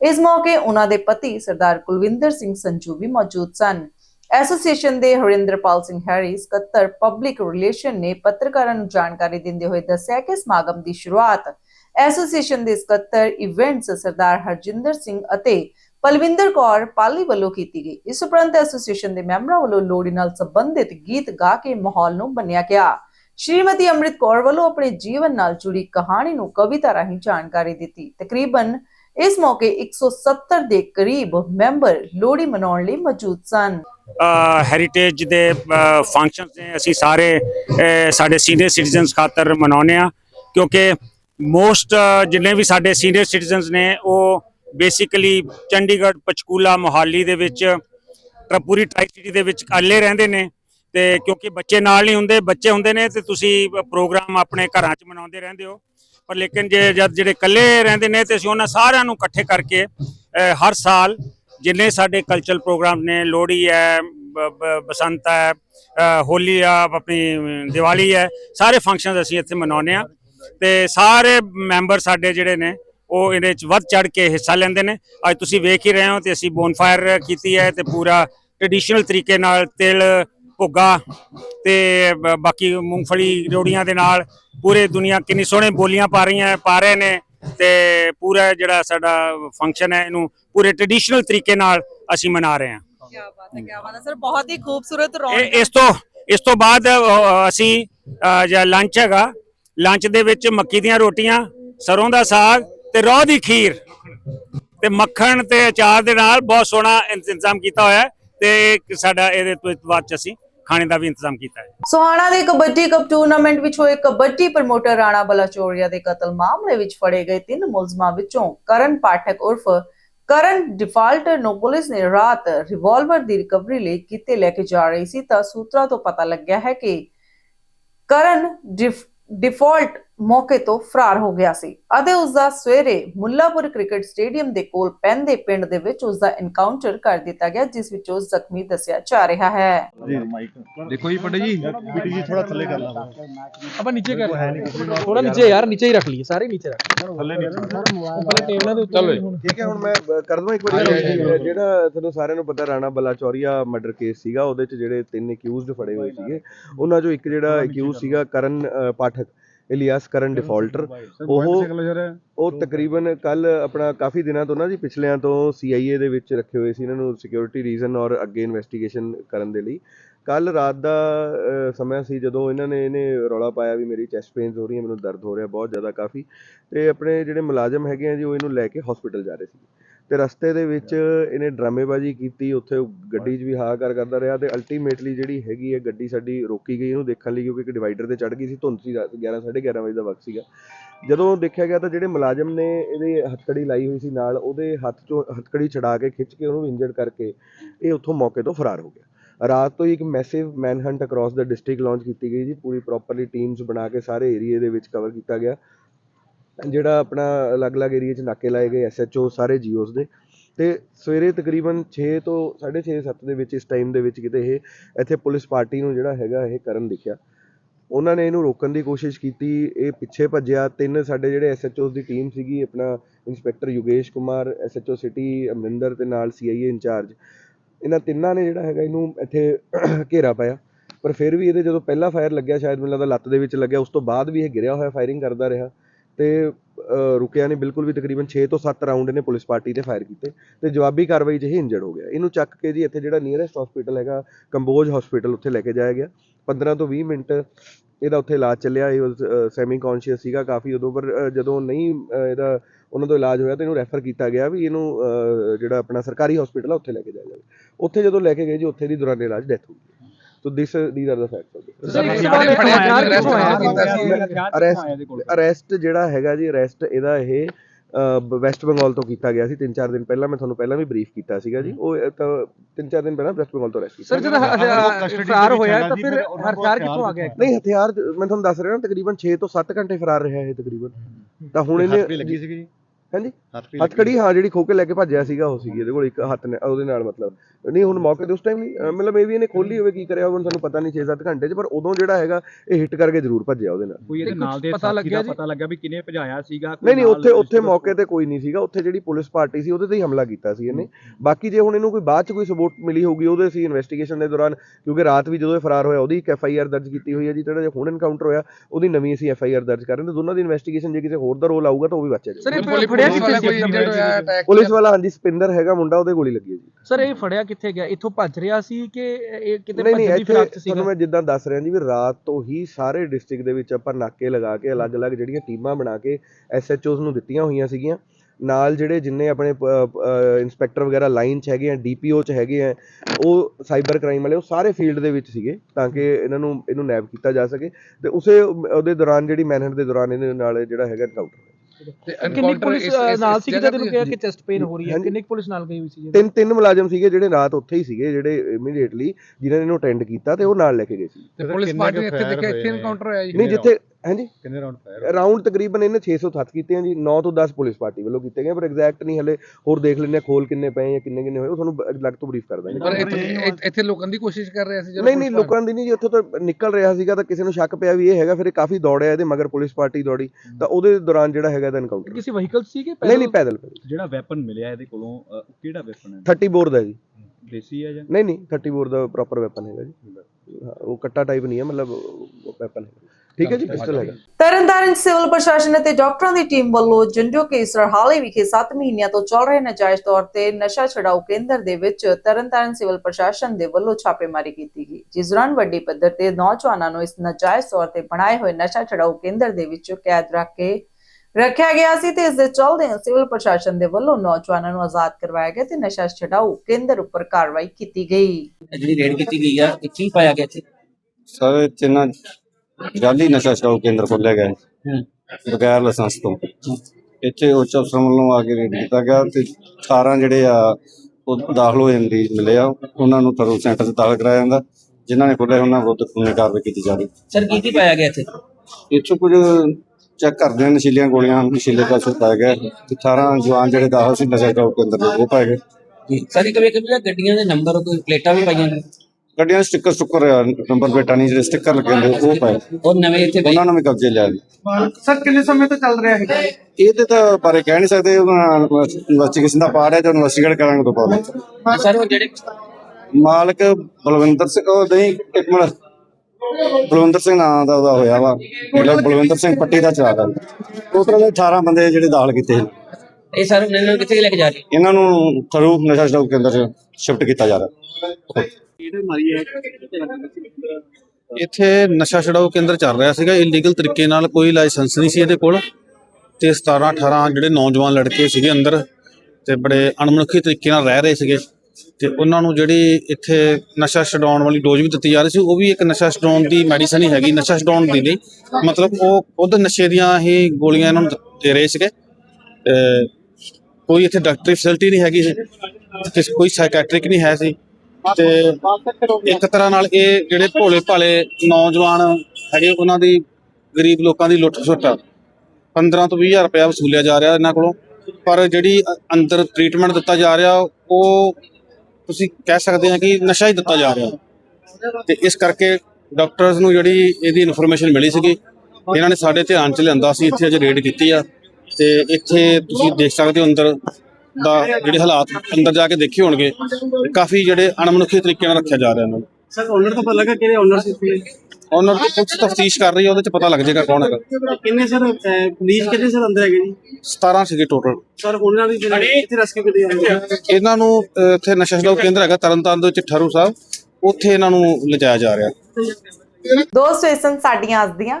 ਇਸ ਮੌਕੇ ਉਹਨਾਂ ਦੇ ਪਤੀ ਸਰਦਾਰ ਕੁਲਵਿੰਦਰ ਸਿੰਘ ਸੰਜੂ ਵੀ ਮੌਜੂਦ ਸਨ। ਐਸੋਸੀਏਸ਼ਨ ਦੇ ਹਰਿੰਦਰਪਾਲ ਸਿੰਘ ਹੈਰੀ ਸਕੱਤਰ ਪਬਲਿਕ ਰਿਲੇਸ਼ਨ ਨੇ ਪੱਤਰਕਾਰਾਂ ਨੂੰ ਜਾਣਕਾਰੀ ਦਿੰਦੇ ਹੋਏ ਦੱਸਿਆ ਕਿ ਸਮਾਗਮ ਦੀ ਸ਼ੁਰੂਆਤ ਐਸੋਸੀਏਸ਼ਨ ਦੇ ਸਕੱਤਰ ਇਵੈਂਟਸ ਸਰਦਾਰ ਹਰਜਿੰਦਰ ਸਿੰਘ ਅਤੇ ਪਲਵਿੰਦਰ ਕੌਰ ਪਾਲੀ ਵੱਲੋਂ ਕੀਤੀ ਗਈ। ਇਸ ਉਪਰੰਤ ਐਸੋਸੀਏਸ਼ਨ ਦੇ ਮੈਂਬਰਾਂ ਵੱਲੋਂ ਲੋਹੜੀ ਨਾਲ ਸੰਬੰਧਿਤ ਗੀਤ ਗਾ ਕੇ ਮਾਹੌਲ ਨੂੰ ਬੰਨਿਆ ਗਿਆ। ਸ਼੍ਰੀਮਤੀ ਅੰਮ੍ਰਿਤ ਕੌਰ ਵੱਲੋਂ ਆਪਣੇ ਜੀਵਨ ਨਾਲ ਜੁੜੀ ਕਹਾਣੀ ਨੂੰ ਕਵਿਤਾ ਰਾਹੀਂ ਜਾਣਕਾਰੀ ਦਿੱਤੀ। ਤਕਰੀਬਨ ਇਸ ਮੌਕੇ 170 ਦੇ ਕਰੀਬ ਮੈਂਬਰ ਲੋਹੜੀ ਮਨਾਉਣ ਲਈ ਮੌਜੂਦ ਸਨ। ਹੈਰੀਟੇਜ ਦੇ ਫੰਕਸ਼ਨਸ ਨੇ ਅਸੀਂ ਸਾਰੇ ਸਾਡੇ ਸੀਨੀਅਰ ਸਿਟੀਜ਼ਨਸ ਖਾਤਰ ਮਨਾਉਂਦੇ ਆ ਕਿਉਂਕਿ ਮੋਸਟ ਜਿੰਨੇ ਵੀ ਸਾਡੇ ਸੀਨੀਅਰ ਸਿਟੀਜ਼ਨਸ ਨੇ, ਉਹ ਬੇਸਿਕਲੀ ਚੰਡੀਗੜ੍ਹ, ਪਚਕੂਲਾ, ਮੋਹਾਲੀ ਦੇ ਵਿੱਚ ਟਰ- ਪੂਰੀ ਟ੍ਰਾਈ ਸਿਟੀ ਦੇ ਵਿੱਚ ਇਕੱਲੇ ਰਹਿੰਦੇ ਨੇ, ਤੇ ਕਿਉਂਕਿ ਬੱਚੇ ਨਾਲ ਨਹੀਂ ਹੁੰਦੇ, ਬੱਚੇ ਹੁੰਦੇ ਨੇ, ਤੇ ਤੁਸੀਂ ਪ੍ਰੋਗਰਾਮ ਆਪਣੇ ਘਰਾਂ 'ਚ ਮਨਾਉਂਦੇ ਰਹਿੰਦੇ ਹੋ, ਪਰ ਲੇਕਿਨ ਜੇ ਜਦ ਜਿਹੜੇ ਇਕੱਲੇ ਰਹਿੰਦੇ ਨੇ, ਤੇ ਅਸੀਂ ਉਹਨਾਂ ਸਾਰਿਆਂ ਨੂੰ ਇਕੱਠੇ ਕਰਕੇ ਹਰ ਸਾਲ ਜਿੰਨੇ ਸਾਡੇ ਕਲਚਰਲ ਪ੍ਰੋਗਰਾਮ ਨੇ ਲੋਹੜੀ ਹੈ ਬ- ਬਸੰਤ ਹੈ ਹੋਲੀ ਆ ਆਪਣੀ ਅਮ, ਦੀਵਾਲੀ ਹੈ ਸਾਰੇ ਫੰਕਸ਼ਨਸ ਅਸੀਂ ਇੱਥੇ ਮਨਾਉਂਦੇ ਆ ਤੇ ਸਾਰੇ ਮੈਂਬਰ ਸਾਡੇ ਜਿਹੜੇ ਨੇ ਉਹ ਇਹਦੇ ਵਿੱਚ ਵੱਧ ਚੜ ਕੇ ਹਿੱਸਾ ਲੈਂਦੇ ਨੇ। ਅੱਜ ਤੁਸੀਂ ਵੇਖ ਹੀ ਰਹੇ ਹੋ ਤੇ ਅਸੀਂ ਬੋਨਫਾਇਰ ਕੀਤੀ ਹੈ ਤੇ ਪੂਰਾ ਟ੍ਰੈਡੀਸ਼ਨਲ ਤਰੀਕੇ ਨਾਲ ਤਿਲ ਭੁੱਗਾ ਤੇ ਬਾਕੀ ਮੂੰਗਫਲੀ ਰੋੜੀਆਂ ਦੇ ਨਾਲ ਪੂਰੇ ਦੁਨੀਆ ਕਿੰਨੀ ਸੋਹਣੇ ਬੋਲੀਆਂ ਪਾ ਰਹੀਆਂ ਪਾ ਰਹੇ ਨੇ। ਤੇ ਪੂਰਾ ਜਿਹੜਾ ਸਾਡਾ ਫੰਕਸ਼ਨ ਹੈ ਇਹਨੂੰ ਪੂਰੇ ਟ੍ਰੈਡੀਸ਼ਨਲ ਤਰੀਕੇ ਨਾਲ ਅਸੀਂ ਮਨਾ ਰਹੇ ਹਾਂ। ਕੀ ਬਾਤ ਹੈ ਕੀ ਬਾਤ ਹੈ। ਸਰ ਬਹੁਤ ਹੀ ਖੂਬਸੂਰਤ ਇਹ ਰੌਣਕ ਇਸ ਤੋਂ ਇਸ ਤੋਂ ਬਾਅਦ ਅ, ਅਸੀਂ ਅ, ਜਿਹੜਾ ਲੰਚ ਹੈਗਾ ਲੰਚ ਦੇ ਵਿੱਚ ਮੱਕੀ ਦੀਆਂ ਰੋਟੀਆਂ ਸਰੋਂ ਦਾ ਸਾਗ ਤੇ ਰੋਹ ਦੀ ਖੀਰ ਤੇ ਮੱਖਣ ਤੇ ਅਚਾਰ ਦੇ ਨਾਲ ਬਹੁਤ ਸੋਹਣਾ ਇੰਤਜ਼ਾਮ ਕੀਤਾ ਹੋਇਆ ਹੈ ਤੇ ਇੱਕ ਸਾਡਾ ਇਹਦੇ ਤੋਂ ਬਾਅਦ ਚ ਅਸੀਂ ਖਾਣੇ ਦਾ ਵੀ ਇੰਤਜ਼ਾਮ ਕੀਤਾ ਹੈ। ਸੋਹਾਣਾ ਦੇ ਕਬੱਡੀ ਕੱਪ ਟੂਰਨਾਮੈਂਟ ਵਿੱਚ ਹੋਏ ਕਬੱਡੀ ਪ੍ਰਮੋਟਰ ਰਾਣਾ ਬਲਾਚੋਰੀਆ ਦੇ ਕਤਲ ਮਾਮਲੇ ਵਿੱਚ ਫੜੇ ਗਏ ਤਿੰਨ ਮੁਲਜ਼ਮਾਂ ਵਿੱਚੋਂ ਕਰਨ ਪਾਠਕ ਉਰਫ ਕਰਨ ਡਿਫਾਲਟਰ ਨੂੰ ਪੁਲਿਸ ਨੇ ਰਾਤ ਰਿਵਾਲਵਰ ਦੀ ਰਿਕਵਰੀ ਲਈ ਕਿਤੇ ਲੈ ਕੇ ਜਾ ਰਹੀ ਸੀ ਤਾਂ ਸੂਤਰਾਂ ਤੋਂ ਪਤਾ ਲੱਗਿਆ ਹੈ ਕਿ ਕਰਨ ਡਿਫ- ਡਿਫਾਲਟ ਮੌਕੇ ਤੋਂ ਫਰਾਰ ਹੋ ਗਿਆ ਸੀ। ਅਤੇ ਉਸ ਦਾ ਸਵੇਰੇ ਮੁੱਲਾਪੁਰ ਕ੍ਰਿਕਟ ਸਟੇਡੀਅਮ ਦੇ ਕੋਲ ਪੈਂਦੇ ਪਿੰਡ ਦੇ ਵਿੱਚ ਉਸ ਦਾ ਐਨਕਾਊਂਟਰ ਕਰ ਦਿੱਤਾ ਗਿਆ ਜਿਸ ਵਿੱਚ ਉਹ ਜ਼ਖਮੀ ਦੱਸਿਆ ਜਾ ਰਿਹਾ ਹੈ। ਦੇਖੋ ਜੀ ਪਟੇ ਜੀ। ਜੀ ਥੋੜਾ ਥੱਲੇ ਕਰ ਲਾ। ਆਪਾਂ ਨੀਚੇ ਕਰ ਥੋੜਾ ਨੀਚੇ ਯਾਰ ਨੀਚੇ ਹੀ ਰੱਖ ਲਈਏ ਸਾਰੇ ਨੀਚੇ ਰੱਖ ਥੱਲੇ ਪਹਿਲੇ ਟੇਬਲਾਂ ਦੇ ਉੱਤੇ ਚਲੋ ਠੀਕ ਹੈ ਹੁਣ ਮੈਂ ਕਰ ਦਵਾਂ ਇੱਕ ਵਾਰੀ। ਜਿਹੜਾ ਤੁਹਾਨੂੰ ਸਾਰਿਆਂ ਨੂੰ ਪਤਾ ਰਾਣਾ ਬਲਾਚੌਰੀਆ ਮਰਡਰ ਕੇਸ ਸੀਗਾ ਉਹਦੇ ਚ ਜਿਹੜੇ ਤਿੰਨ ਅਕਿਊਜ਼ਡ ਫੜੇ ਹੋਏ ਸੀਗੇ। ਉਹਨਾਂ ਚੋਂ ਇੱਕ ਜਿਹੜਾ ਅਕਿਊਜ਼ ਸੀਗਾ ਕਰਨ ਪਾਠਕ। ਇਲੀਆਸ ਕਰਨ ਡਿਫਾਲਟਰ ਉਹ ਉਹ ਤਕਰੀਬਨ ਕੱਲ ਆਪਣਾ ਕਾਫੀ ਦਿਨਾਂ ਤੋਂ ਨਾ ਜੀ ਪਿਛਲਿਆਂ ਤੋਂ CIA ਦੇ ਵਿੱਚ ਰੱਖੇ ਹੋਏ ਸੀ ਇਹਨਾਂ ਨੂੰ ਸਿਕਿਉਰਿਟੀ ਰੀਜ਼ਨ ਔਰ ਅੱਗੇ ਇਨਵੈਸਟੀਗੇਸ਼ਨ ਕਰਨ ਦੇ ਲਈ। ਕੱਲ ਰਾਤ ਦਾ ਸਮਾਂ ਸੀ ਜਦੋਂ ਇਹਨਾਂ ਨੇ ਇਹਨੇ ਰੌਲਾ ਪਾਇਆ ਵੀ ਮੇਰੀ ਚੈਸਟ ਪੇਨਸ ਹੋ ਰਹੀਆਂ ਮੈਨੂੰ ਦਰਦ ਹੋ ਰਿਹਾ ਬਹੁਤ ਜ਼ਿਆਦਾ ਕਾਫੀ। ਤੇ ਆਪਣੇ ਜਿਹੜੇ ਮੁਲਾਜ਼ਮ ਹੈਗੇ ਆ ਜੀ ਉਹ ਇਹਨੂੰ ਲੈ ਕੇ ਹਸਪੀਟਲ ਜਾ ਰਹੇ ਸੀ। ਤੇ ਰਸਤੇ ਦੇ ਵਿੱਚ ਇਹਨੇ ਡਰਾਮੇਬਾਜ਼ੀ ਕੀਤੀ, ਉੱਥੇ ਗੱਡੀ 'ਚ ਵੀ ਹਾਹਾਕਾਰ ਕਰਦਾ ਰਿਹਾ ਤੇ ਅਲਟੀਮੇਟਲੀ ਜਿਹੜੀ ਹੈਗੀ ਹੈ ਗੱਡੀ ਸਾਡੀ ਰੋਕੀ ਗਈ ਇਹਨੂੰ ਦੇਖਣ ਲਈ ਕਿਉਂਕਿ ਇੱਕ ਡਿਵਾਈਡਰ ਤੇ ਚੜ ਗਈ ਸੀ, ਧੁੰਦ ਸੀ ਰਾਤ 11 11:30 ਵਜੇ ਦਾ ਵਕਤ ਸੀਗਾ। ਜਦੋਂ ਦੇਖਿਆ ਗਿਆ ਤਾਂ ਜਿਹੜੇ ਮੁਲਾਜ਼ਮ ਨੇ ਇਹਦੇ ਹੱਥਕੜੀ ਲਾਈ ਹੋਈ ਸੀ ਨਾਲ, ਉਹਦੇ ਹੱਥ 'ਚੋਂ ਹੱਥਕੜੀ ਛਡਾ ਕੇ ਖਿੱਚ ਕੇ ਉਹਨੂੰ ਇੰਜਰਡ ਕਰਕੇ ਇਹ ਉੱਥੋਂ ਮੌਕੇ ਤੋਂ ਫਰਾਰ ਹੋ ਗਿਆ। ਰਾਤ ਤੋਂ ਹੀ ਇੱਕ massive manhunt across the district launch ਕੀਤੀ ਗਈ ਜੀ, ਪੂਰੀ ਪ੍ਰੋਪਰਲੀ ਟੀਮਸ ਬਣਾ ਕੇ ਸਾਰੇ ਏਰੀਏ ਦੇ ਵਿੱਚ ਕਵਰ ਕੀਤਾ ਗਿਆ। ਜਿਹੜਾ ਆਪਣਾ ਅਲੱਗ-ਅਲੱਗ ਏਰੀਆ 'ਚ ਨਾਕੇ ਲਾਏ ਗਏ ਐਸਐਚਓ ਸਾਰੇ ਜੀਓਸ ਦੇ। ਤੇ ਸਵੇਰੇ ਤਕਰੀਬਨ 6 ਤੋਂ 6:30 7 ਦੇ ਵਿੱਚ ਇਸ ਟਾਈਮ ਦੇ ਵਿੱਚ ਕਿਤੇ ਇਹ ਇੱਥੇ ਪੁਲਿਸ ਪਾਰਟੀ ਨੂੰ ਜਿਹੜਾ ਹੈਗਾ ਇਹ ਕਰਨ ਦਿਖਿਆ। ਉਹਨਾਂ ਨੇ ਇਹਨੂੰ ਰੋਕਣ ਦੀ ਕੋਸ਼ਿਸ਼ ਕੀਤੀ, ਇਹ ਪਿੱਛੇ ਭੱਜਿਆ। ਤਿੰਨ ਸਾਡੇ ਜਿਹੜੇ ਐਸਐਚਓਸ ਦੀ ਟੀਮ ਸੀਗੀ, ਆਪਣਾ inspector Yogesh Kumar SHO city Amrinder ਤੇ ਨਾਲ ਸੀਆਈਏ ਇੰਚਾਰਜ। ਇਹਨਾਂ ਤਿੰਨਾਂ ਨੇ ਜਿਹੜਾ ਹੈਗਾ ਇਹਨੂੰ ਇੱਥੇ ਘੇਰਾ ਪਾਇਆ। ਪਰ ਫਿਰ ਵੀ ਇਹਦੇ ਜਦੋਂ ਪਹਿਲਾ ਫਾਇਰ ਲੱਗਿਆ, ਸ਼ਾਇਦ ਮੈਨੂੰ ਲੱਗਦਾ ਲੱਤ ਦੇ ਵਿੱਚ ਲੱਗਿਆ, ਉਸ ਤੋਂ ਬਾਅਦ ਵੀ ਇਹ ਗਿਰਿਆ ਹੋਇਆ ਫਾਇਰਿੰਗ ਕਰਦਾ ਰਿਹਾ। ਤੇ ਰੁਕਿਆ ਨਹੀਂ ਬਿਲਕੁਲ ਵੀ ਤਕਰੀਬਨ 6 ਤੋਂ 7 ਰਾਉਂਡ ਇਹਨੇ ਪੁਲਿਸ ਪਾਰਟੀ ਤੇ ਫਾਇਰ ਕੀਤੇ ਤੇ ਜਵਾਬੀ ਕਾਰਵਾਈ 'ਚ ਹੀ ਇੰਜਰਡ ਹੋ ਗਿਆ। ਇਹਨੂੰ ਚੱਕ ਕੇ ਜੀ ਇੱਥੇ ਜਿਹੜਾ ਨੀਅਰੈਸਟ ਹਸਪੀਟਲ ਹੈਗਾ, ਕੰਬੋਜ ਹਸਪੀਟਲ ਉੱਥੇ ਲੈ ਕੇ ਜਾਇਆ ਗਿਆ। 15 ਤੋਂ 20 ਮਿੰਟ ਇਹਦਾ ਉੱਥੇ ਇਲਾਜ ਚੱਲਿਆ, ਇਹ ਸੈਮੀ ਕੌਨਸ਼ੀਅਸ ਸੀਗਾ ਕਾਫੀ ਉਦੋਂ, ਪਰ ਜਦੋਂ ਨਹੀਂ ਇਹਦਾ ਉਹਨਾਂ ਤੋਂ ਇਲਾਜ ਹੋਇਆ ਤੇ ਇਹਨੂੰ ਰੈਫਰ ਕੀਤਾ ਗਿਆ ਵੀ ਇਹਨੂੰ ਜਿਹੜਾ ਆਪਣਾ ਸਰਕਾਰੀ ਹਸਪੀਟਲ ਆ, ਉੱਥੇ ਲੈ ਕੇ ਜਾਇਆ ਜਾਵੇ। ਉੱਥੇ ਜਦੋਂ ਲੈ ਕੇ ਗਏ ਜੀ, ਉੱਥੇ ਦੀ ਦੌਰਾਨ ਇਲਾਜ ਡੈਥ ਹੋ ਗਈ so? This these are the facts arrest arrest ਜਿਹੜਾ ਹੈਗਾ ਜੀ ਅਰੈਸਟ ਇਹਦਾ ਇਹ ਵੈਸਟ ਬੰਗਾਲ ਤੋਂ ਕੀਤਾ ਗਿਆ ਸੀ 3-4 ਦਿਨ ਪਹਿਲਾਂ ਮੈਂ ਤੁਹਾਨੂੰ ਪਹਿਲਾਂ ਵੀ ਬਰੀਫ ਕੀਤਾ ਸੀਗਾ ਜੀ। ਉਹ ਤਾਂ 3-4 ਦਿਨ ਪਹਿਲਾਂ ਵੈਸਟ ਬੰਗਾਲ ਤੋਂ ਅਰੈਸਟ ਕੀਤਾ ਸਰ ਜਦੋਂ ਫਰਾਰ ਹੋਇਆ ਤਾਂ ਫਿਰ ਹਥਿਆਰ ਕਿੱਥੋਂ ਆ ਗਿਆ? ਨਹੀਂ ਹਥਿਆਰ ਮੈਂ ਤੁਹਾਨੂੰ ਦੱਸ ਰਿਹਾ ਨਾ ਤਕਰੀਬਨ 6 ਤੋਂ 7 ਘੰਟੇ ਫਰਾਰ ਰਿਹਾ ਇਹ ਤਕਰੀਬਨ। ਤਾਂ ਹੁਣ ਇਹਨੇ ਲੱਗੀ ਸੀਗੀ ਹਾਂਜੀ? ਹੱਥਕੜੀ ਹਾਂ ਜਿਹੜੀ ਖੋ ਕੇ ਲੈ ਕੇ ਭੱਜਿਆ ਸੀਗਾ ਉਹ ਸੀਗੀ ਇਹਦੇ ਕੋਲ ਇੱਕ ਹੱਥ ਨੇ ਉਹਦੇ ਨਾਲ ਮਤਲਬ। ਨਹੀਂ ਹੁਣ ਮੌਕੇ ਤੇ ਉਸ ਟਾਈਮ ਨਹੀਂ ਅਹ ਮਤਲਬ ਇਹ ਵੀ ਇਹਨੇ ਖੋਲੀ ਹੋਵੇ ਕੀ ਕਰਿਆ ਹੋਵੇ ਸਾਨੂੰ ਪਤਾ ਨਹੀਂ 6-7 ਘੰਟੇ 'ਚ ਪਰ ਉਦੋਂ ਜਿਹੜਾ ਹੈਗਾ ਇਹ ਹਿੱਟ ਕਰਕੇ ਜ਼ਰੂਰ ਭੱਜਿਆ ਉਹਦੇ ਨਾਲ। ਕੋਈ ਇਹਦੇ ਨਾਲ ਦੇ ਪਤਾ ਲੱਗਿਆ ਪਤਾ ਲੱਗਾ ਵੀ ਕਿਨੇ ਭਜਾਇਆ ਸੀਗਾ ਨਹੀਂ ਨਹੀਂ ਉੱਥੇ ਉੱਥੇ ਮੌਕੇ ਤੇ ਕੋਈ ਨਹੀਂ ਸੀਗਾ ਉੱਥੇ ਜਿਹੜੀ ਪੁਲਿਸ ਪਾਰਟੀ ਸੀ ਉਹਦੇ ਤੇ ਹੀ ਹਮਲਾ ਕੀਤਾ ਸੀ ਇਹਨੇ। ਬਾਕੀ ਜੇ ਹੁਣ ਇਹਨੂੰ ਕੋਈ ਬਾਅਦ ਚ ਕੋਈ ਸਬੂਤ ਮਿਲੀ ਹੋਊਗੀ ਉਹਦੇ ਸੀ ਇਨਵੈਸਟੀਗੇਸ਼ਨ ਦੇ ਦੌਰਾਨ ਕਿਉਂਕਿ ਰਾਤ ਵੀ ਜਦੋਂ ਇਹ ਫਰਾਰ ਹੋਇਆ ਉਹਦੀ ਇੱਕ ਐਫ ਆਈ ਆਰ ਦਰਜ ਕੀਤੀ ਹੋਈ ਹੈ ਜੀ ਜਿਹੜਾ ਜੇ ਹੁਣ ਐਨਕਾਊਂਟਰ ਹੋਇਆ ਉਹਦੀ ਨਵੀਂ ਅਸੀਂ ਐਫ ਆਈ ਆਰ ਦਰਜ ਕਰ ਰਹੇ ਹਾਂ ਦੋਨਾਂ ਦੀ ਇਨਵੈਸਟੀਗੇਸ਼ਨ ਜੇ ਕਿਸੇ ਹੋਰ ਦਾ ਰੋਲ ਆਊਗਾ ਤਾਂ ਉਹ ਵੀ ਬਚਿਆ ਇਹ ਫੜਿਆ ਕਿੱਥੇ ਸੀ ਪੁਲਿਸ ਵਾਲਾ ਹਾਂਜੀ ਸਪਿੰਦਰ ਹੈਗਾ ਮੁੰਡਾ ਉਹਦੇ ਗੋਲੀ ਲੱਗੀ ਹੈ ਜੀ। ਸਰ ਇਹ ਫੜਿਆ ਕਿੱਥੇ ਗਿਆ? ਇੱਥੋਂ ਭੱਜ ਰਿਹਾ ਸੀ ਕਿ ਇਹ ਕਿਤੇ ਨਹੀਂ ਨਹੀਂ ਇੱਥੇ ਤੁਹਾਨੂੰ ਮੈਂ ਜਿੱਦਾਂ ਦੱਸ ਰਿਹਾ ਜੀ ਵੀ ਰਾਤ ਤੋਂ ਹੀ ਸਾਰੇ ਡਿਸਟ੍ਰਿਕਟ ਦੇ ਵਿੱਚ ਆਪਾਂ ਨਾਕੇ ਲਗਾ ਕੇ ਅਲੱਗ-ਅਲੱਗ ਜਿਹੜੀਆਂ ਟੀਮਾਂ ਬਣਾ ਕੇ ਐਸਐਚਓਸ ਨੂੰ ਦਿੱਤੀਆਂ ਹੋਈਆਂ ਸੀਗੀਆਂ। ਨਾਲ ਜਿਹੜੇ ਜਿੰਨੇ ਆਪਣੇ ਇਨਸਪੈਕਟਰ ਵਗੈਰਾ ਲਾਈਨ 'ਚ ਹੈਗੇ ਆ ਡੀਪੀਓ 'ਚ ਹੈਗੇ ਆ ਉਹ ਸਾਈਬਰ ਕ੍ਰਾਈਮ ਵਾਲੇ ਉਹ ਸਾਰੇ ਫੀਲਡ ਦੇ ਵਿੱਚ ਸੀਗੇ ਤਾਂ ਕਿ ਇਹਨਾਂ ਨੂੰ ਇਹਨੂੰ ਨੈਬ ਕੀਤਾ ਜਾ ਸਕੇ। ਤੇ ਉਸੇ ਉਹਦੇ ਦੌਰਾਨ ਜਿਹੜੀ ਮੈਨਹਟ ਦੇ ਦੌਰਾਨ ਇਹਦੇ ਨਾਲ ਜਿਹੜਾ ਹੈਗਾ ਕਿੰਨੀ ਕੁ ਪੁਲਿਸ ਨਾਲ ਸੀ ਜਦੋਂ ਤੈਨੂੰ ਕਿਹਾ ਕਿ ਚੈਸਟ ਪੇਨ ਹੋ ਰਹੀ ਹੈ। ਕਿੰਨੀ ਕੁ ਪੁਲਿਸ ਨਾਲ ਗਈ ਹੋਈ ਸੀ ਤਿੰਨ ਤਿੰਨ ਮੁਲਾਜ਼ਮ ਸੀਗੇ ਜਿਹੜੇ ਰਾਤ ਉੱਥੇ ਹੀ ਸੀਗੇ ਜਿਹੜੇ ਇਮੀਡੀਏਟਲੀ ਜਿਨ੍ਹਾਂ ਨੇ ਇਹਨੂੰ ਅਟੈਂਡ ਕੀਤਾ ਤੇ ਉਹ ਨਾਲ ਲੈ ਕੇ ਗਏ ਸੀ। ਤੇ ਪੁਲਿਸ ਪਾਰਟੀ ਇੱਥੇ ਦੇਖਿਆ ਇੱਥੇ ਐਨਕਾਊਂਟਰ ਹੋਇਆ ਜੀ। ਨਹੀਂ ਜਿੱਥੇ ਹਾਂਜੀ? ਕਿੰਨੇ ਰਾਉਂਡ ਫਾਇਰ ਰਾਉਂਡ ਤਕਰੀਬਨ ਇਹਨੇ 607 ਕੀਤੇ ਆ ਜੀ 9 ਤੋਂ 10 ਪੁਲਿਸ ਪਾਰਟੀ ਵੱਲੋਂ ਕੀਤੇ ਗਏ ਪਰ ਐਗਜ਼ੈਕਟ ਨਹੀਂ ਹਲੇ ਹੋਰ ਦੇਖ ਆ ਖੋਲ ਕਿੰਨੇ ਪਏ ਆ ਕਿੰਨੇ ਕਿੰਨੇ ਹੋਏ ਉਹ ਤੁਹਾਨੂੰ ਲੱਗ ਤੋਂ ਬਰੀਫ ਕਰ ਦਾਂਗੇ। ਪਰ ਇੱਥੇ ਇੱਥੇ ਲੋਕਾਂ ਦੀ ਕੋਸ਼ਿਸ਼ ਕਰ ਰਿਹਾ ਸੀ ਜਦੋਂ ਨਹੀਂ ਨਹੀਂ ਲੋਕਾਂ ਦੀ ਨਹੀਂ ਜੀ ਉੱਥੋਂ ਤਾਂ ਨਿਕਲ ਰਿਹਾ ਸੀਗਾ ਤਾਂ ਕਿਸੇ ਨੂੰ ਸ਼ੱਕ ਪਿਆ ਵੀ ਇਹ ਹੈਗਾ ਫਿਰ ਇਹ ਕਾਫੀ ਦੌੜਿਆ ਇਹਦੇ ਮਗਰ ਪੁਲਿਸ ਪਾਰਟੀ ਦੌੜੀ ਤਾਂ ਉਹਦੇ ਦੌਰਾਨ ਜਿਹੜਾ ਹੈਗਾ ਇਹਦਾ ਐਨਕਾਊਂਟਰ ਕਿਸੇ ਵਹੀਕਲ ਸੀ ਕਿ ਨਹੀਂ ਨਹੀਂ ਪੈਦਲ ਪੈਦਲ। ਜਿਹੜਾ ਵੈਪਨ ਮਿਲਿਆ ਇਹਦੇ ਕੋਲੋਂ ਕਿਹੜਾ ਵੈਪਨ ਹੈ? 30 ਬੋਰ ਦਾ ਜੀ। ਦੇਸੀ ਹੈ ਜਾਂ? ਨਹੀਂ ਨਹੀਂ 30 ਬੋਰ ਦਾ ਪ੍ਰੋਪਰ ਵੈਪਨ ਹੈਗਾ ਜੀ। ਹਾਂ, ਉਹ ਕੱਟਾ ਟਾਈਪ ਨਹੀਂ ਹੈ ਮਤਲਬ ਵੈਪਨ ਹੈ ਠੀਕ ਹੈ ਜੀ ਪਿਸਟਲ ਹੈਗਾ। ਤਰਨਤਾਰਨ ਸਿਵਲ ਪ੍ਰਸ਼ਾਸਨ ਅਤੇ ਡਾਕਟਰਾਂ ਦੀ ਟੀਮ ਵੱਲੋਂ ਜੰਡੋ ਕੇ ਸਰਹਾਲੇ ਵਿਖੇ 7 ਮਹੀਨਿਆਂ ਤੋਂ ਚੱਲ ਰਹੇ ਨਜਾਇਜ਼ ਤੌਰ ਤੇ ਨਸ਼ਾ ਛਡਾਊ ਕੇਂਦਰ ਦੇ ਵਿੱਚ ਤਰਨਤਾਰਨ ਸਿਵਲ ਪ੍ਰਸ਼ਾਸਨ ਦੇ ਵੱਲੋਂ ਛਾਪੇਮਾਰੀ ਕੀਤੀ ਗਈ ਜਿਸ ਦੌਰਾਨ ਵੱਡੀ ਪੱਧਰ ਤੇ ਨੌਜਵਾਨਾਂ ਨੂੰ ਇਸ ਨਜਾਇਜ਼ ਤੌਰ ਤੇ ਬਣਾਏ ਹੋਏ ਨਸ਼ਾ ਛਡਾਊ ਕੇਂਦਰ ਦੇ ਵਿੱਚ ਕੈਦ ਰੱਖ ਕੇ ਰੱਖਿਆ ਗਿਆ ਸੀ ਤੇ ਇਸ ਦੇ ਚੱਲਦੇ ਸਿਵਲ ਪ੍ਰਸ਼ਾਸਨ ਦੇ ਵੱਲੋਂ ਨੌਜਵਾਨਾਂ ਨੂੰ ਆਜ਼ਾਦ ਕਰਵਾਇਆ ਗਿਆ ਤੇ ਨਸ਼ਾ ਛਡਾਊ ਕੇਂਦਰ ਉੱਪਰ ਕਾਰਵਾਈ ਕੀਤੀ ਗਈ। ਜਿਹੜੀ ਰੇਡ ਕੀਤੀ ਗਈ ਆ ਇਹ ਕੀ ਪਾਇਆ ਗਿਆ ਇੱਥੇ? ਸਰ ਇੱਥੇ ਨਾ ਜਾਲੀ ਨਸ਼ਾ ਛਡਾਊ ਕੇਂਦਰ ਖੋਲਿਆ ਗਿਆ ਹੈ। ਬਗੈਰ ਲਾਇਸੈਂਸ ਤੋਂ। ਇੱਥੇ ਉੱਚ ਅਫਸਰਾਂ ਵੱਲੋਂ ਆ ਕੇ ਰੇਡ ਕੀਤਾ ਗਿਆ ਤੇ 18 ਜਿਹੜੇ ਆ ਉਹ ਦਾਖਲ ਹੋਏ ਮਰੀਜ਼ ਮਿਲੇ ਆ। ਉਹਨਾਂ ਨੂੰ ਥਰੋ ਸੈਂਟਰ 'ਚ ਦਾਖਲ ਕਰਾਇਆ ਜਾਂਦਾ। ਜਿਨ੍ਹਾਂ ਨੇ ਖੋਲਿਆ ਉਹਨਾਂ ਵਿਰੁੱਧ ਕਾਨੂੰਨੀ ਕਾਰਵਾਈ ਕੀਤੀ ਜਾ ਰਹੀ। ਸਰ ਕੀ ਕੀ ਪਾਇਆ ਗਿਆ ਇੱਥੇ? ਇੱਥੋਂ ਕੁਝ ਚੈੱਕ ਕਰਦੇ ਹਾਂ ਨਸ਼ੀਲੀਆਂ ਗੋਲੀਆਂ ਨਸ਼ੀਲੇ ਪਾਸੇ ਪਾਇਆ ਗਿਆ। ਤੇ 18 ਜਵਾਨ ਜਿਹੜੇ ਦਾਖਲ ਸੀ ਨਸ਼ਾ ਛਡਾਊ ਕੇਂਦਰ ਦੇ ਉਹ ਪਾਏ ਗਏ। ਸਰ ਇੱਕ ਵੇਖ ਵੀ ਗੱਡੀਆਂ ਦੇ ਨੰਬਰ ਕੋਈ ਪਲੇਟਾਂ ਵੀ ਪਾਈਆਂ ਨੇ? ਗੱਡੀਆਂ ਸਟicker ਸਟੁੱਕਰ ਨੰਬਰ ਪਲੇਟਾਂ ਨਹੀਂ ਜਿਹੜੇ ਸਟicker ਲੱਗੇ ਹੁੰਦੇ ਉਹ ਪਾਏ। ਔਰ ਨਵੇਂ ਇੱਥੇ ਉਹਨਾਂ ਨੂੰ ਵੀ ਕਬਜ਼ੇ ਲਿਆ ਜੀ। ਸਰ ਕਿੰਨੇ ਸਮੇਂ ਤੋਂ ਚੱਲ ਰਿਹਾ ਹੈ ਇਹਦੇ ਤਾਂ ਬਾਰੇ ਕਹਿ ਨਹੀਂ ਸਕਦੇ ਇਨਵੈਸਟੀਗੇਸ਼ਨ ਦਾ ਪਾਰਟ ਹੈ ਜੋ ਇਨਵੈਸਟੀਗੇਟ ਕਰਾਂਗੇ ਤੋਂ ਬਾਅਦ। ਸਰ ਉਹ ਜਿਹੜੇ ਮਾਲਕ ਬਲਵਿੰਦਰ ਸਿੰਘ ਉਹ ਨਹੀਂ ਇੱਕ ਮਿੰਟ। ਬਲਵਿੰਦਰ ਸਿੰਘ ਨਾਂ ਦਾ ਉਹਦਾ ਹੋਇਆ ਵਾ। ਜਿਹੜਾ ਬਲਵਿੰਦਰ ਸਿੰਘ ਪੱਟੀ ਦਾ ਚਲਾ ਦਾ ਟੋਟਲ 18 ਬੰਦੇ ਜਿਹੜੇ ਦਾਖਲ ਕੀਤੇ। ਸੀ ਇਹ ਸਰ ਉਹਨਾਂ ਨੂੰ ਕਿੱਥੇ ਲੈ ਕੇ ਜਾ ਰਹੇ? ਇਹਨਾਂ ਨੂੰ ਥਰੂ ਨਸ਼ਾ ਛਡਾਊ ਕੇਂਦਰ ਚ ਸ਼ਿਫਟ ਕੀਤਾ ਜਾ ਰਿਹਾ। ਇੱਥੇ ਨਸ਼ਾ ਛਡਾਊ ਕੇਂਦਰ ਚੱਲ ਰਿਹਾ ਸੀਗਾ ਇਲੀਗਲ ਤਰੀਕੇ ਨਾਲ ਕੋਈ ਲਾਇਸੈਂਸ ਨਹੀਂ ਸੀ ਇਹਦੇ ਕੋਲ। ਤੇ 17 18 ਜਿਹੜੇ ਨੌਜਵਾਨ ਲੜਕੇ ਸੀਗੇ ਅੰਦਰ, ਤੇ ਬੜੇ ਅਣਮਨੁੱਖੀ ਤਰੀਕੇ ਨਾਲ ਰਹਿ ਰਹੇ ਸੀਗੇ। ਤੇ ਉਹਨਾਂ ਨੂੰ ਜਿਹੜੀ ਇੱਥੇ ਨਸ਼ਾ ਛਡਾਉਣ ਵਾਲੀ ਡੋਜ਼ ਵੀ ਦਿੱਤੀ ਜਾ ਰਹੀ ਸੀ, ਉਹ ਵੀ ਇੱਕ ਨਸ਼ਾ ਛਡਾਉਣ ਦੀ ਮੈਡੀਸਨ ਹੀ ਹੈਗੀ, ਨਸ਼ਾ ਛਡਾਉਣ ਦੀ ਨਹੀਂ। ਮਤਲਬ ਉਹ ਖੁਦ ਨਸ਼ੇ ਦੀਆਂ ਹੀ ਗੋਲੀਆਂ ਇਹਨਾਂ ਨੂੰ ਦੇ ਰਹੇ ਸੀਗੇ। ਕੋਈ ਇੱਥੇ ਡਾਕਟਰੀ ਫੈਸਿਲਿਟੀ ਨਹੀਂ ਹੈਗੀ ਸੀ ਕੋਈ ਸਾਈਕੈਟ੍ਰਿਕ ਨਹੀਂ ਹੈ ਸੀ। ਤੇ ਇੱਕ ਤਰ੍ਹਾਂ ਨਾਲ ਇਹ ਜਿਹੜੇ ਭੋਲੇ ਭਾਲੇ ਨੌਜਵਾਨ ਹੈਗੇ, ਉਹਨਾਂ ਦੀ ਗਰੀਬ ਲੋਕਾਂ ਦੀ ਲੁੱਟ ਖਸੁੱਟ ਆ। 15 ਤੋਂ 20000 ਰੁਪਇਆ ਵਸੂਲਿਆ ਜਾ ਰਿਹਾ ਇਹਨਾਂ ਕੋਲੋਂ। ਪਰ ਜਿਹੜੀ ਅੰਦਰ ਟ੍ਰੀਟਮੈਂਟ ਦਿੱਤਾ ਜਾ ਰਿਹਾ, ਉਹ ਤੁਸੀਂ ਕਹਿ ਸਕਦੇ ਆ ਕਿ ਨਸ਼ਾ ਹੀ ਦਿੱਤਾ ਜਾ ਰਿਹਾ। ਤੇ ਇਸ ਕਰਕੇ ਡਾਕਟਰਸ ਨੂੰ ਜਿਹੜੀ ਇਹਦੀ ਇਨਫੋਰਮੇਸ਼ਨ ਮਿਲੀ ਸੀਗੀ, ਇਹਨਾਂ ਨੇ ਸਾਡੇ ਧਿਆਨ ਚ ਲਿਆਂਦਾ ਸੀ, ਇੱਥੇ ਅੱਜ ਰੇਡ ਕੀਤੀ ਆ। ਤੇ ਇੱਥੇ ਤੁਸੀਂ ਦੇਖ ਸਕਦੇ ਹੋ ਅੰਦਰ ਦਾ ਜਿਹੜੇ ਹਾਲਾਤ ਅੰਦਰ ਜਾ ਕੇ ਦੇਖੇ ਹੋਣਗੇ ਕਾਫੀ ਜਿਹੜੇ ਅਣਮਨੁੱਖੀ ਤਰੀਕੇ ਨਾਲ ਰੱਖਿਆ ਜਾ ਰਿਹਾ ਇਹਨਾਂ ਨੂੰ। ਸਰ ਓਨਰ ਤੋਂ ਪਤਾ ਲੱਗਾ ਕਿਹੜੇ ਓਨਰ ਸੀ ਉਹਨਾਂ ਦੀ ਪੁਲਿਸ ਤਫਤੀਸ਼ ਕਰ ਰਹੀ ਹੈ ਉਹਦੇ ਚ ਪਤਾ ਲੱਗ ਜਾਏਗਾ ਕੌਣ ਹੈਗਾ। ਕਿੰਨੇ ਸਰ ਪੁਲਿਸ ਕਿੰਨੇ ਸਰ ਅੰਦਰ ਹੈਗੇ ਜੀ? 17 ਸੀਗੇ ਟੋਟਲ ਸਰ ਉਹਨਾਂ ਦੀ ਕਿੱਥੇ ਰੈਸਕਿਊ ਕੀਤੀ ਜਾਂਦੀ ਇਹਨਾਂ ਨੂੰ ਇੱਥੇ ਨਸ਼ਾ ਛਡਾਊ ਕੇਂਦਰ ਹੈਗਾ ਤਰਨਤਾਰਨ ਦੇ ਵਿੱਚ ਠਰੂ ਸਾਹਿਬ। ਉੱਥੇ ਇਹਨਾਂ ਨੂੰ ਲਿਜਾਇਆ ਜਾ ਰਿਹਾ। ਦੋਸਤੋ ਇਹ ਸਨ ਸਾਡੀਆਂ ਅੱਜ ਦੀਆਂ।